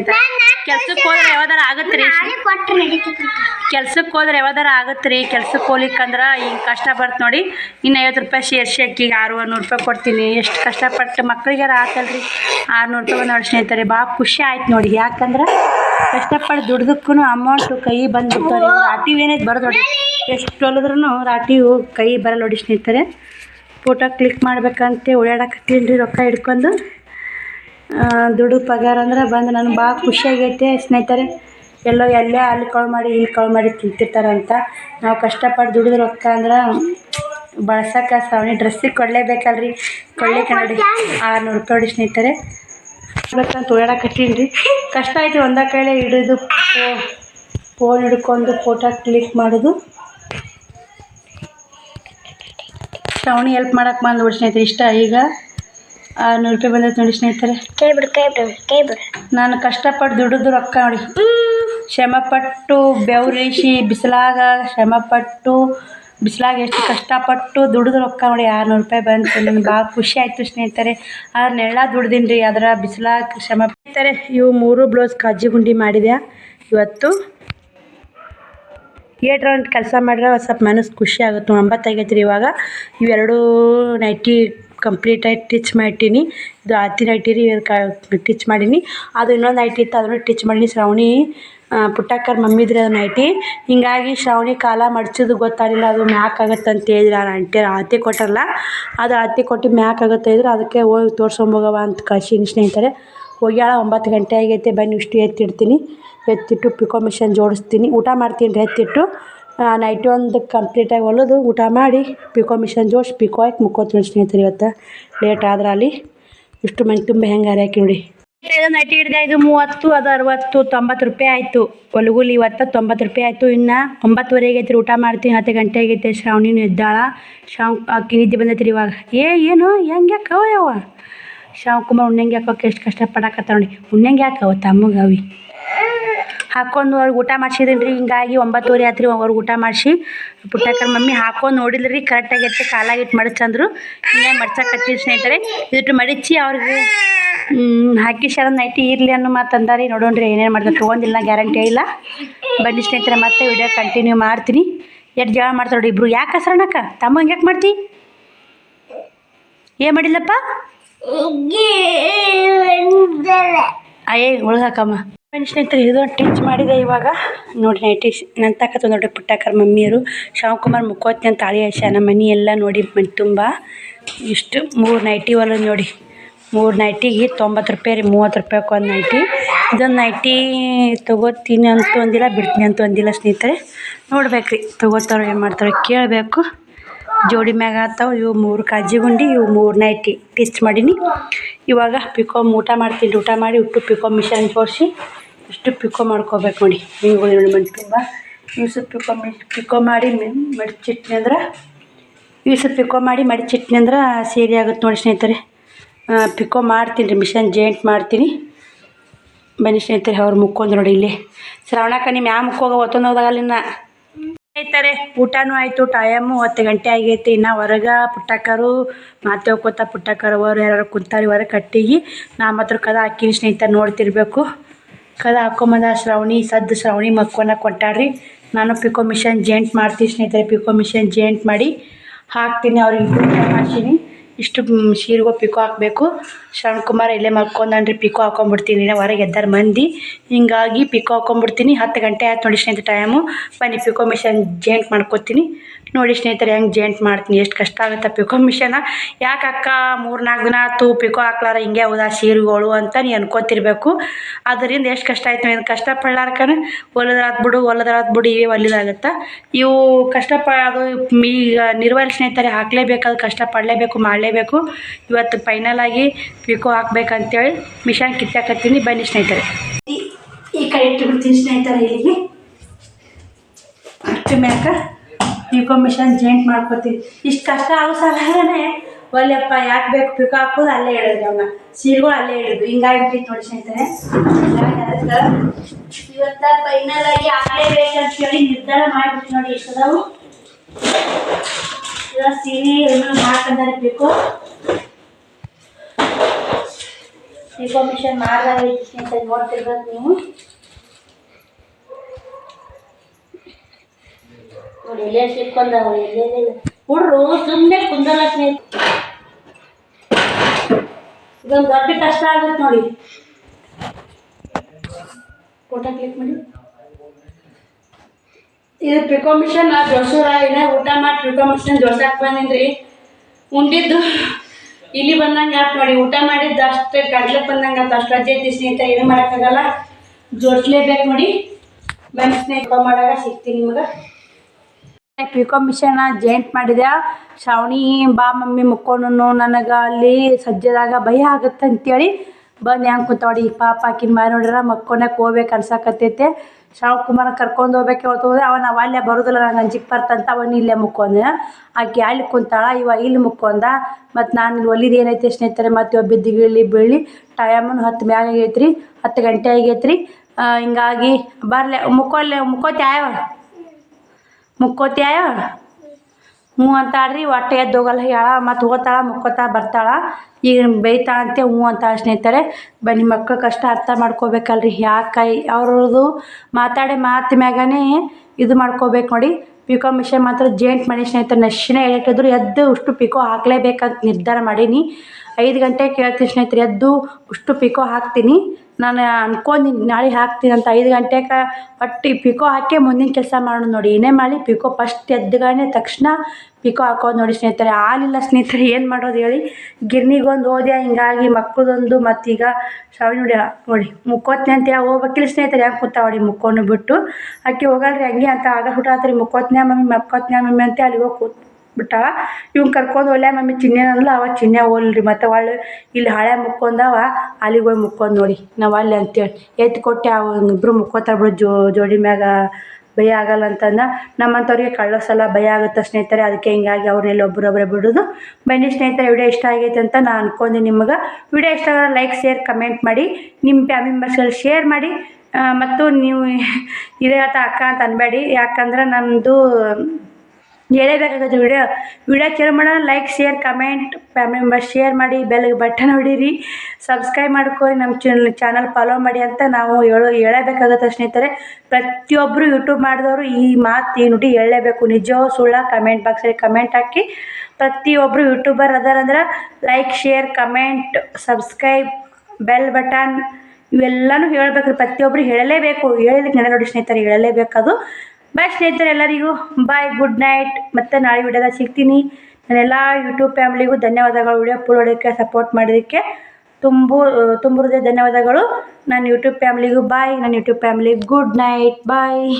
ಕೆಲ್ಸಕ್ಕೆ ಹೋದ್ರೆ ಯಾವ್ದಾರ ಆಗತ್ತೆ ರೀ ಕೊಟ್ಟರೆ ಕೆಲ್ಸಕ್ಕೆ ಹೋದ್ರೆ ಯಾವ್ದಾರ ಆಗತ್ತೆ ರೀ ಕೆಲ್ಸಕ್ಕೆ ಹೋಗ್ಲಿಕ್ಕಂದ್ರೆ ಹಿಂಗೆ ಕಷ್ಟ ಬರ್ತು ನೋಡಿ. ಇನ್ನು ಐವತ್ತು ರೂಪಾಯಿ ಸೇರಿಸಿ ಅಕ್ಕಿಗೆ ಆರು ನೂರು ರೂಪಾಯಿ ಕೊಡ್ತೀನಿ. ಎಷ್ಟು ಕಷ್ಟಪಟ್ಟು ಮಕ್ಳಿಗಾರ ಆತಲ್ರಿ? ಆರುನೂರು ರೂಪಾಯಿ ನೋಡಿ ಸ್ನೇಹಿತರೆ ಭಾಳ ಖುಷಿ ಆಯ್ತು ನೋಡಿ. ಯಾಕಂದ್ರೆ ಕಷ್ಟಪಟ್ಟು ದುಡ್ದಕ್ಕೂ ಅಮೌಂಟು ಕೈ ಬಂದು ರಾಟಿ ಏನೈತೆ ಬರೋದು ನೋಡಿ. ಎಷ್ಟು ಹೊಲಿದ್ರೂ ರಾಟಿವು ಕೈ ಬರಲ್ಲ ನೋಡಿ ಸ್ನೇಹಿತರೆ ಫೋಟೋ ಕ್ಲಿಕ್ ಮಾಡ್ಬೇಕಂತೆ ಓಡಾಡಕತ್ತೀನಿ ರೊಕ್ಕ ಹಿಡ್ಕೊಂಡು. ದುಡ್ಡು ಪಗಾರ ಅಂದ್ರೆ ಬಂದು ನನಗೆ ಭಾಳ ಖುಷಿಯಾಗೈತೆ ಸ್ನೇಹಿತರೆ. ಎಲ್ಲೋ ಎಲ್ಲೇ ಅಲ್ಲಿ ಕಾಳು ಮಾಡಿ, ಇಲ್ಲಿ ಕಾಳು ಮಾಡಿ ತಿಂತಿರ್ತಾರಂತ. ನಾವು ಕಷ್ಟಪಟ್ಟು ದುಡಿದ ರೊಕ್ಕ ಅಂದ್ರೆ ಬಳಸಕ್ಕೆ ಸಾವಣಿ ಡ್ರೆಸ್ಸಿಗೆ ಕೊಡಲೇಬೇಕಲ್ರಿ. ಕೊಡ್ಲಿಕ್ಕೆ ನೋಡಿ. ಆರುನೂರು ರೂಪಾಯಿ ನೋಡಿ ಸ್ನೇಹಿತರೆ. ಬೇಕಂತ ಓಡಾಡಕತ್ತೀನಿ ರೀ ಕಷ್ಟ ಐತಿ ಒಂದೇ ಕೈಲೇ ಹಿಡಿದು ಫೋನ್ ಹಿಡ್ಕೊಂಡು ಫೋಟೋ ಕ್ಲಿಕ್ ಮಾಡೋದು. ಶ್ರಾವಣಿ ಹೆಲ್ಪ್ ಮಾಡಕ್ಕೆ ಬಂದು ಬಿಡಿ ಸ್ನೇಹಿತರೆ ಇಷ್ಟ ಈಗ. ಆರುನೂರು ರೂಪಾಯಿ ಬಂದೈತೆ ನೋಡಿ ಸ್ನೇಹಿತರೆ. ಕೈ ಬಿಡು ಕೈ ಬಿಡು ಕೈ ಬಿಡು ನಾನು ಕಷ್ಟಪಟ್ಟು ದುಡಿದು ರೊಕ್ಕ ನೋಡಿ. ಶ್ರಮಪಟ್ಟು ಬೆವರಿಸಿ ಬಿಸಿಲಾಗ ಶ್ರಮಪಟ್ಟು ಬಿಸಿಲಾಗ ಎಷ್ಟು ಕಷ್ಟಪಟ್ಟು ದುಡಿದು ರೊಕ್ಕ ನೋಡಿ. ಆರುನೂರು ರೂಪಾಯಿ ಬಂತು ನನಗೆ ಭಾಳ ಖುಷಿ ಆಯಿತು ಸ್ನೇಹಿತರೆ. ನೆಳ್ಳ ದುಡ್ದೀನಿ ರೀ ಅದರ ಬಿಸಿಲಾಗ ಶ್ರಮ. ಇವು ಮೂರು ಬ್ಲೌಸ್ ಕಾಜಿ ಗುಂಡಿ ಮಾಡಿದೆ ಇವತ್ತು ಏಟ್ ರೌಂಡ್ ಕೆಲಸ ಮಾಡಿದ್ರೆ ಸ್ವಲ್ಪ ಮನಸ್ಸು ಖುಷಿ ಆಗುತ್ತೆ. ಒಂಬತ್ತಾಗೈತೆ ರೀ ಇವಾಗ. ಇವೆರಡೂ ನೈಟಿ ಕಂಪ್ಲೀಟ್ ಆಗಿ ಟಿಚ್ ಮಾಡಿಟ್ಟೀನಿ ಇದು ಹತ್ತಿ ನೈಟಿ ರೀ ಟಿಚ್ ಮಾಡೀನಿ. ಅದು ಇನ್ನೊಂದು ನೈಟಿ ಇತ್ತು, ಅದನ್ನು ಟಿಚ್ ಮಾಡೀನಿ. ಶ್ರಾವಣಿ ಪುಟ್ಟಕ್ಕರ ಮಮ್ಮಿದ್ರಿ ಅದು ನೈಟಿ ಹೀಗಾಗಿ ಶ್ರಾವಣಿ ಕಾಲ ಮಡ್ಚಿದ್ದು ಗೊತ್ತಾಗಿಲ್ಲ ಅದು ಮ್ಯಾಕ್ ಆಗುತ್ತೆ ಅಂತ ಹೇಳಿದ್ರು. ನಾನು ಆಂಟಿ ಆತಿ ಕೊಟ್ಟರಲ್ಲ ಅದು ಆತಿ ಕೊಟ್ಟು ಮ್ಯಾಕ್ ಆಗುತ್ತೆ ಇದ್ರೆ ಅದಕ್ಕೆ ಹೋಗಿ ತೋರ್ಸ್ಕೊಂಬೋಗವ ಅಂತ ಕಶಿನ ಸ್ನೇಹಿತರೆ. ಹೋಗ್ಯಾಳ, ಒಂಬತ್ತು ಗಂಟೆ ಆಗೈತೆ, ಬನ್ನಿ ಇಷ್ಟು ಎತ್ತಿಡ್ತೀನಿ. ಎತ್ತಿಟ್ಟು ಪಿಕೋ ಮಿಷನ್ ಜೋಡಿಸ್ತೀನಿ. ಊಟ ಮಾಡ್ತೀನಿ ರೀ ಎತ್ತಿಟ್ಟು. ನೈಟ್ ಒಂದು ಕಂಪ್ಲೀಟಾಗಿ ಹೊಲಿದು. ಊಟ ಮಾಡಿ ಪಿಕೋ ಮಿಷನ್ ಜೋಡಿಸಿ, ಪಿಕೋ ಹಾಕಿ ಮುಕ್ಕೋತೀನಿ ಸ್ನೇಹಿತರೆ ಇವತ್ತು. ಲೇಟ್ ಆದ್ರೆ ಅಲ್ಲಿ ಇಷ್ಟು ಮನೆ ತುಂಬ ಹೆಂಗೆ ಹಾಕಿ ನೋಡಿ. ನೈಟ್ ಹಿಡ್ದೆ ಇದು ಮೂವತ್ತು, ಅದು ಅರವತ್ತು, ತೊಂಬತ್ತು ರೂಪಾಯಿ ಆಯಿತು. ಒಲಗುಲಿ ಇವತ್ತು ತೊಂಬತ್ತು ರೂಪಾಯಿ ಆಯಿತು. ಇನ್ನು ಒಂಬತ್ತುವರೆಗೆ ಐತ್ರಿ ಊಟ ಮಾಡ್ತೀನಿ ಹತ್ತು ಗಂಟೆ ಆಗೈತೆ. ಶ್ರಾವಣಿನೂ ಎದ್ದಾಳ. ಶ್ರಾವ್ ಆಕಿ ನಿದ್ದೆ ಬಂದೈತೆ ರೀ ಇವಾಗ. ಏ, ಏನು? ಹೆಂಗೆ ಯಾಕವ ಯಾವ ಶ್ರಾವ್ ಕುಮಾರ್ ಉಣ್ಣಂಗೆ ಯಾಕೋಕೆ ಎಷ್ಟು ಕಷ್ಟಪಡಕತ್ತ ನೋಡಿ. ಉಣ್ಣಂಗೆ ಹಾಕವ ತಮ್ಮಗೆ ಅವಿ? ಹಾಕೊಂಡು ಅವ್ರಿಗೆ ಊಟ ಮಾಡ್ಸಿದ್ದೀನಿ ರೀ ಹಿಂಗಾಗಿ ಒಂಬತ್ತುವರೆ ಆತ್ರಿ ಅವ್ರಿಗೆ ಊಟ ಮಾಡಿಸಿ. ಪುಟ್ಟಕ್ಕನ ಮಮ್ಮಿ ಹಾಕೊಂಡು ನೋಡಿಲ್ಲ ರೀ ಕರೆಕ್ಟಾಗಿ ಎತ್ತಿ ಕಾಲಾಗಿಟ್ಟು ಮಡಚಂದ್ರು ಹಿಂಗೆ ಮಡ್ಸಕತ್ತೀವಿ ಸ್ನೇಹಿತರೆ. ಇದಿಟ್ಟು ಮಡಿಚಿ ಅವ್ರಿಗೆ ಹಾಕಿ ಶರ ನೈಟಿ ಇರಲಿ ಅನ್ನೋ ಮಾತು ಅಂದಾರಿ. ನೋಡೋಣ್ರಿ ಏನೇನು ಮಾಡ್ತಾರೆ ತೊಗೊಂಡಿಲ್ಲ ಗ್ಯಾರಂಟಿ ಇಲ್ಲ. ಬನ್ನಿ ಸ್ನೇಹಿತರೆ, ಮತ್ತೆ ವಿಡಿಯೋ ಕಂಟಿನ್ಯೂ ಮಾಡ್ತೀನಿ. ಎಷ್ಟು ಜಗಳ ಮಾಡ್ತಾರೆ ನೋಡಿ ಇಬ್ರು. ಯಾಕೆ ಹಸ್ರಣಕ್ಕ ತಮ್ಮ ಯಾಕೆ ಮಾಡ್ತಿ? ಏನು ಮಾಡಿಲ್ಲಪ್ಪ? ಅಯ್ಯೇ ಉಳ್ಗಾಕಮ್ಮ ಸ್ನೇಹಿತರೆ ಇದು ಟೀಚ್ ಮಾಡಿದೆ ಇವಾಗ. ನೋಡಿ ನೈಟಿ ನನ್ನ ತಕ್ಕ ನೋಡಿ ಪುಟ್ಟಕ್ಕರ ಮಮ್ಮಿಯರು ಶಿವಕುಮಾರ್ ಅಂತ ತಾಳಿ ಆಶ ನಮ್ಮ ಮನೆ ಎಲ್ಲ ನೋಡಿ ಮನೆ ತುಂಬ ಇಷ್ಟು ಮೂರು ನೈಟಿ ಒಲ್ಲ ನೋಡಿ. ಮೂರು ನೈಟಿಗೆ ತೊಂಬತ್ತು ರೂಪಾಯಿ ರೀ, ಮೂವತ್ತು ರೂಪಾಯಿಗೆ ಒಂದು ನೈಟಿ ಇದೊಂದು ನೈಟಿ ತೊಗೋತೀನಿ ಅಂತ ಒಂದಿಲ್ಲ ಬಿಡ್ತೀನಿ ಅಂತ ಒಂದಿಲ್ಲ ಸ್ನೇಹಿತರೆ. ನೋಡ್ಬೇಕು ರೀ ತೊಗೋತಾರೋ ಏನು ಮಾಡ್ತಾರೋ ಕೇಳಬೇಕು. ಜೋಡಿ ಮ್ಯಾಗ ಆತಾವ ಇವು ಮೂರು ಕಾಜಿ ಗುಂಡಿ, ಇವು ಮೂರು ನೈಟಿ ಟೇಸ್ಟ್ ಮಾಡೀನಿ. ಇವಾಗ ಪಿಕೋ ಊಟ ಮಾಡ್ತೀನಿ. ಊಟ ಮಾಡಿ ಉಟ್ಟು ಪಿಕೋ ಮಿಷನ್ ಜೋಡಿಸಿ ಇಷ್ಟು ಪಿಕೋ ಮಾಡ್ಕೋಬೇಕು ನೋಡಿ. ಹಿಂಗೆ ಮಂದಿ ತುಂಬ. ಇವ್ಸು ಪಿಕೋ ಮಿ ಪಿಕೋ ಮಾಡಿ ಮಡಿಚಿಟ್ನಿ ಅಂದ್ರೆ, ಇವ್ಸು ಪಿಕೋ ಮಾಡಿ ಮಡಿಚಿಟ್ನಿ ಅಂದ್ರೆ ಸೀರೆ ಆಗುತ್ತೆ ನೋಡಿ ಸ್ನೇಹಿತರೆ. ಪಿಕೋ ಮಾಡ್ತೀನಿ ರೀ ಮಿಷನ್ ಜೇಂಟ್ ಮಾಡ್ತೀನಿ. ಬನ್ನಿ ಸ್ನೇಹಿತರೆ, ಅವ್ರು ಮುಕ್ಕೊಂದು ನೋಡಿ ಇಲ್ಲಿ. ಶ್ರವಣಕ್ಕ ನಿಮ್ಮ ಯಾವ ಮುಕ್ಕೋಗ ಒತ್ತೊಂದೋದಾಗಲ್ಲಿನ ಸ್ನೇಹಿತರೆ, ಊಟನೂ ಆಯಿತು ಟೈಮು ಹತ್ತು ಗಂಟೆ ಆಗೈತಿ. ಇನ್ನು ಹೊರಗೆ ಪುಟ್ಟಕ್ಕರು, ಮಾತೆ ಹೋಗ್ಕೋತ ಪುಟ್ಟಕ್ಕರು ಅವರು ಯಾರು ಕುಂತಾರೆ, ಹೊರಗೆ ಕಟ್ಟಿಗೆ. ನಾ ಮಾತ್ರ ಕದ ಹಾಕಿನಿ ಸ್ನೇಹಿತ ನೋಡ್ತಿರ್ಬೇಕು. ಕದ ಹಾಕೊಂಬಂದ ಶ್ರಾವಣಿ, ಸದ್ದು ಶ್ರಾವಣಿ ಮಕ್ಕನ ಕೊಟ್ಟಾಡ್ರಿ ನಾನು ಪಿಕೋ ಮಿಷನ್ ಜೇಂಟ್ ಮಾಡ್ತೀನಿ ಸ್ನೇಹಿತರೆ ಪಿಕೋ ಮಿಷನ್ ಜೇಂಟ್ ಮಾಡಿ ಹಾಕ್ತೀನಿ, ಅವ್ರಿಗೆ ಮಾಡ್ತೀನಿ ಇಷ್ಟು ಸೀರೆಗೂ ಪಿಕೋ ಹಾಕಬೇಕು. ಶರಣ್ ಕುಮಾರ್ ಇಲ್ಲೇ ಮಲ್ಕೊಂಡನ್ರಿ, ಪಿಕೋ ಹಾಕೊಂಡ್ಬಿಡ್ತೀನಿ. ಹೊರಗೆ ಎದ್ದಾರ ಮಂದಿ. ಹಿಂಗಾಗಿ ಪಿಕೋ ಹಾಕೊಂಡ್ಬಿಡ್ತೀನಿ. ಹತ್ತು ಗಂಟೆ ಆಯ್ತು ನೋಡಿ ಸ್ನೇಹಿತರೆ ಟೈಮು ಬನ್ನಿ, ಪಿಕೋ ಮಿಷನ್ ಜೇಂಟ್ ಮಾಡ್ಕೊತೀನಿ. ನೋಡಿ ಸ್ನೇಹಿತರೆ, ಹೆಂಗೆ ಜೇಂಟ್ ಮಾಡ್ತೀನಿ, ಎಷ್ಟು ಕಷ್ಟ ಆಗುತ್ತೆ ಪಿಕೋ ಮಿಷನ. ಯಾಕೆ ಅಕ್ಕ ಮೂರು ನಾಲ್ಕು ದಿನ ಆಯ್ತು ಪಿಕೋ ಹಾಕ್ಲಾರ, ಹಿಂಗೆ ಹೌದಾ ಸೀರೆಗಳು ಅಂತ ನೀ ಅನ್ಕೋತಿರ್ಬೇಕು. ಅದರಿಂದ ಎಷ್ಟು ಕಷ್ಟ ಆಯ್ತು ಕಷ್ಟಪಡ್ಲಾರ್ಕನ ಹೊಲದ್ರಾತ್ ಬಿಡು ಹೊಲದ್ರಾತ್ ಬಿಡು, ಇವೇ ಒಲಿದಾಗತ್ತೆ ಇವು ಕಷ್ಟಪ ಅದು ಈಗ ನಿರ್ವಹಣೆ ಸ್ನೇಹಿತರೆ, ಹಾಕಲೇಬೇಕು, ಅದು ಕಷ್ಟಪಡಲೇಬೇಕು ಮಾಡಲೇಬೇಕು. ಇವತ್ತು ಫೈನಲ್ ಆಗಿ ಪಿಕೋ ಹಾಕ್ಬೇಕಂತೇಳಿ ಮಿಷನ್ ಕಿತ್ತಾಕತ್ತೀನಿ. ಬನ್ನಿ ಸ್ನೇಹಿತರೆ. ಈ- ಕೈ ಇಟ್ಟುಬಿಡ್ತೀನಿ ಸ್ನೇಹಿತರೆ ಇಲ್ಲಿಗೆ. ಮ್ಯಾಕ ಪಿಕೋ ಮಿಷನ್ ಜೇಂಟ್ ಮಾಡ್ಕೊತೀನಿ ಇಷ್ಟು ಕಷ್ಟ ಆಗೋ ಸಲಹೆ ಒಲ್ಲಪ್ಪ ಯಾಕೆ ಬೇಕು ಪಿಕೋ ಹಾಕೋದು ಅಲ್ಲೇ ಹೇಳಿದ್ರು ಅವನ್ನ ಸೀರೆಗಳು ಅಲ್ಲೇ ಹೇಳಿದ್ರು ಹಿಂಗಾಗಿ ನೋಡಿ ಸ್ನೇಹಿತರೆ. ಇವತ್ತ ಫೈನಲ್ ಆಗಿ ಹಾಕ್ಲೇಬೇಕಂತ ಹೇಳಿ ನಿರ್ಧಾರ ಮಾಡಿಬಿಟ್ಟು ನೋಡಿ ಎಷ್ಟದಾವು ಇವಾಗ ಸೀರೆ ಮಾಡ್ಕೊಂಡಾರೆ ಪಿಕೋ ಪಿಕೋ ಮಿಷನ್ ಮಾಡಿದಾಗ ನೋಡ್ತಿರ್ಬೇಕು ನೀವು. ನೋಡಿ ಎಲ್ಲೇ ಸಿಕ್ಕೊಂಡವ ಎಲ್ಲೇನಿಲ್ಲ ಹುಡ್ರು ಸುಮ್ಮನೆ ಕುಂದಲ್ಲ ಸ್ನೇಹಿತ ಇದೊಂದು ದೊಡ್ಡ ಕಷ್ಟ ಆಗುತ್ತೆ ನೋಡಿ. ಫೋಟೋ ಕ್ಲಿಕ್ ಮಾಡಿ. ಇದು ಪಿಕೋ ಮಿಷನ್ ಜೋಸೂರ ಏನ ಊಟ ಮಾಡಿ ಪಿಕೋ ಮಿಷನ್ ಜೋಸಾಕ್ ಬಂದಿನ್ರಿ ಉಂಡಿದ್ದು, ಇಲ್ಲಿ ಬಂದಂಗೆ ಆಯ್ತು ನೋಡಿ. ಊಟ ಮಾಡಿದ್ದು ಅಷ್ಟೇ ಗಂಟ್ಲಕ್ಕೆ ಬಂದಂಗೆ ಆಯ್ತು ಅಷ್ಟು ರಜೆ ಸ್ನೇಹಿತರೆ, ಏನು ಮಾಡೋಕ್ಕಾಗಲ್ಲ. ಜೋಡಿಸ್ಲೇಬೇಕು ನೋಡಿ. ಬಂದು ಸ್ನೇಹಿತ ಮಾಡಾಗ ಸಿಗ್ತೀನಿ ನಿಮ್ಗೆ. ಪಿಕೋ ಮಿಷನ್ ಜಾಯಿಂಟ್ ಮಾಡಿದೆ ಶ್ರಾವಣಿ ಬಾ ಮಮ್ಮಿ ಮುಕ್ಕೊಂಡು ನನಗೆ ಅಲ್ಲಿ ಸಜ್ಜದಾಗ ಭಯ ಆಗುತ್ತೆ ಅಂತೇಳಿ ಬಂದು ಹೆಂಗೆ ಕೂತಾವಡಿ ಪಾಪ ಆಕಿನ ಮಾರಿ ನೋಡ್ರ ಮಕ್ಕೊನೇ ಹೋಗ್ಬೇಕು ಅನ್ಸಕತ್ತೈತೆ. ಶ್ರಾವಣ ಕರ್ಕೊಂಡು ಹೋಗ್ಬೇಕು ಇವತ್ತು ಹೋದ್ರೆ ಅವ ನಾವು ಅಲ್ಲೇ ಬರೋದಿಲ್ಲ ನಂಗೆ ಅಂಜಿಕ್ ಬರ್ತಂತ ಅವನು ಇಲ್ಲೇ ಮುಕ್ಕೊಂದ ಆಕೆ ಅಲ್ಲಿ ಕುಂತಾಳ, ಇವ ಇಲ್ಲಿ ಮುಕ್ಕೊಂದ. ಮತ್ತು ನಾನು ಇಲ್ಲಿ ಒಲಿದು ಏನೈತೆ ಸ್ನೇಹಿತರೆ, ಮತ್ತು ಇವಾಗ ಬಿದ್ದಿಗಿಳಿ ಬೀಳಿ ಟೈಮನ್ನು ಹತ್ತು ಮ್ಯಾಗ ಆಗೈತ್ರಿ, ಹತ್ತು ಗಂಟೆ ಆಗೈತ್ರಿ. ಹಿಂಗಾಗಿ ಬರ್ಲೆ, ಮುಕ್ಕೊಲ್ಲೆ ಮುಕ್ಕೋತಿ ಮುಕ್ಕೋತ್ಯಾಯ? ಹ್ಞೂ ಅಂತಾಳ್ರಿ, ಹೊಟ್ಟೆ ಎದ್ದು ಹೋಗಲ್ಲ ಹೇಳ, ಮತ್ತು ಹೋಗ್ತಾಳ, ಮುಕ್ಕೋತಾ ಬರ್ತಾಳ. ಈಗ ಬೈತಾಳಂತೆ ಹ್ಞೂ ಅಂತಾಳೆ ಸ್ನೇಹಿತರೆ. ಬನ್ನಿ ಮಕ್ಕಳು ಕಷ್ಟ ಅರ್ಥ ಮಾಡ್ಕೋಬೇಕಲ್ರಿ. ಯಾಕೆ ಅವ್ರದ್ದು ಮಾತಾಡಿ ಮಾತು ಮ್ಯಾಗನೇ ಇದು ಮಾಡ್ಕೋಬೇಕು ನೋಡಿ. ಪಿಕೋ ಮಿಷನ್ ಮಾತ್ರ ಜೇಂಟ್ ಮಾಡಿ ಸ್ನೇಹಿತರೆ. ನಶಿನ ಹೇಳಿಟ್ಟಿದ್ರು ಎದ್ದು ಅಷ್ಟು ಪಿಕೋ ಹಾಕ್ಲೇಬೇಕಂತ ನಿರ್ಧಾರ ಮಾಡೀನಿ. ಐದು ಗಂಟೆ ಕೇಳ್ತೀನಿ ಸ್ನೇಹಿತರೆ ಎದ್ದು ಅಷ್ಟು ಪಿಕೋ ಹಾಕ್ತೀನಿ. ನಾನು ಅನ್ಕೊಂಡಿನಿ, ನಾಳೆ ಹಾಕ್ತೀನಿ ಅಂತ ಐದು ಗಂಟೆಗೆ ಒಟ್ಟು ಪಿಕೋ ಹಾಕಿ ಮುಂದಿನ ಕೆಲಸ ಮಾಡೋಣ ನೋಡಿ. ಏನೇ ಮಾಡಿ ಪಿಕೋ ಫಸ್ಟ್ ಎದ್ದುಗಾನೆ ತಕ್ಷಣ ಪಿಕೋ ಹಾಕೋದು ನೋಡಿ ಸ್ನೇಹಿತರೆ. ಹಾಲಿಲ್ಲ ಸ್ನೇಹಿತರೆ, ಏನು ಮಾಡೋದು ಹೇಳಿ? ಗಿರ್ನಿಗೊಂದು ಓದ್ಯ, ಹಿಂಗಾಗಿ ಮಕ್ಕಳದೊಂದು ಮತ್ತೀಗ ಸವಿ ನೋಡಿ ನೋಡಿ. ಮುಕ್ಕೋತ್ನೆ ಅಂತ ಹೋಗ್ಬೇಕಿಲ್ಲ ಸ್ನೇಹಿತರೆ, ಯಾಕೆ ಕೂತಾವ ನೋಡಿ ಮುಕ್ಕೊಂಡು ಬಿಟ್ಟು. ಆಕೆ ಹೋಗಲ್ರಿ ಹಂಗೆ ಅಂತ ಆಗ ಹುಟ್ಟಾತ್ರಿ ಮುಕ್ಕೋತ್ನೇ ಮಮ್ಮಿ, ಮಕ್ಕೋತ್ನೇ ಮಮ್ಮಿ ಅಂತ ಅಲ್ಲಿ ಹೋಗಿ ಕೂತ್ ಬಿಟ್ಟಾಳ. ಇವ್ನ ಕರ್ಕೊಂಡು ಒಳ್ಳೆ ಮಮ್ಮಿ ಚಿನ್ನೆ ಅಂದ್ಲ, ಅವ ಚಿನ್ನೆ ಹೋಲ್ರಿ ಮತ್ತು ಒಳ್ಳೆ ಇಲ್ಲಿ ಹಳೆ ಮುಕ್ಕೊಂಡವ, ಅಲ್ಲಿಗೆ ಹೋಗಿ ಮುಕ್ಕೊಂಡ್ ನೋಡಿ, ನಾವು ಅಲ್ಲಿ ಅಂತೇಳಿ. ಎತ್ತು ಕೊಟ್ಟೆ ಅವ ಇಬ್ಬರು ಮುಕ್ಕೋತಾರ ಬಿಡು ಜೋಡಿ ಮ್ಯಾಗ ಭಯ ಆಗಲ್ಲ ಅಂತಂದ. ನಮ್ಮಂಥವ್ರಿಗೆ ಕಳ್ಳೋಸಲ ಭಯ ಆಗುತ್ತೆ ಸ್ನೇಹಿತರೆ, ಅದಕ್ಕೆ ಹಿಂಗಾಗಿ ಅವ್ರನ್ನೆಲ್ಲ ಒಬ್ಬರೊಬ್ಬರೇ ಬಿಡೋದು. ಬನ್ನಿ ಸ್ನೇಹಿತರೆ, ವಿಡಿಯೋ ಇಷ್ಟ ಆಗೈತೆ ಅಂತ ನಾನು ಅನ್ಕೊಂಡೆ ನಿಮಗೆ. ವಿಡಿಯೋ ಇಷ್ಟ ಲೈಕ್ ಶೇರ್ ಕಮೆಂಟ್ ಮಾಡಿ ನಿಮ್ಮ ಫ್ಯಾಮಿಲಿ ಮೆಂಬರ್ಸ್ಗಳು ಶೇರ್ ಮಾಡಿ. ಮತ್ತು ನೀವು, ಇದೇ ಆತ ಅಕ್ಕ ಅಂತ ಅನ್ಬೇಡಿ. ಯಾಕಂದ್ರೆ ನಮ್ಮದು ಹೇಳೇಬೇಕಾಗತ್ತೆ ವಿಡಿಯೋ. ವಿಡಿಯೋ ಚೇರ್ ಮಾಡೋಣ like share comment family member share ಮಾಡಿ ಬೆಲ್ ಬಟನ್ ಹೊಡೀರಿ. ಸಬ್ಸ್ಕ್ರೈಬ್ ಮಾಡ್ಕೊರಿ, ನಮ್ಮ ಚಾನಲ್ ಚಾನಲ್ ಫಾಲೋ ಮಾಡಿ ಅಂತ ನಾವು ಹೇಳೋ, ಹೇಳಬೇಕಾಗುತ್ತೆ ಸ್ನೇಹಿತರೆ. ಪ್ರತಿಯೊಬ್ಬರು ಯೂಟ್ಯೂಬ್ ಮಾಡಿದವರು ಈ ಮಾತು ಈ ನುಡಿ ಹೇಳಲೇಬೇಕು ನಿಜವೋ ಸುಳ್ಳ ಕಮೆಂಟ್ ಬಾಕ್ಸಲ್ಲಿ ಕಮೆಂಟ್ ಹಾಕಿ. ಪ್ರತಿಯೊಬ್ಬರು YouTuber ಅದಾರಂದ್ರೆ like share comment subscribe bell button ಇವೆಲ್ಲನೂ ಹೇಳಬೇಕು ಪ್ರತಿಯೊಬ್ಬರು ಹೇಳಲೇಬೇಕು. ಹೇಳಲಿಕ್ಕೆ ನಡೆ ನೋಡಿ ಸ್ನೇಹಿತರೆ, ಹೇಳಲೇಬೇಕದು. ಬಾಯ್ ಸ್ನೇಹಿತರೆ ಎಲ್ಲರಿಗೂ. ಬಾಯ್ ಗುಡ್ ನೈಟ್ ಮತ್ತೆ ನಾಳೆ ವಿಡಿಯೋದಾಗ ಸಿಗ್ತೀನಿ. ನನ್ನೆಲ್ಲ ಯೂಟ್ಯೂಬ್ ಫ್ಯಾಮ್ಲಿಗೂ ಧನ್ಯವಾದಗಳು. ವಿಡಿಯೋ ಫುಲ್ ಹೊಡೋಕ್ಕೆ ಸಪೋರ್ಟ್ ಮಾಡೋದಕ್ಕೆ ತುಂಬು, ತುಂಬ ಧನ್ಯವಾದಗಳು. ನನ್ನ ಯೂಟ್ಯೂಬ್ ಫ್ಯಾಮ್ಲಿಗೂ ಬಾಯ್ ನನ್ನ YouTube family good night bye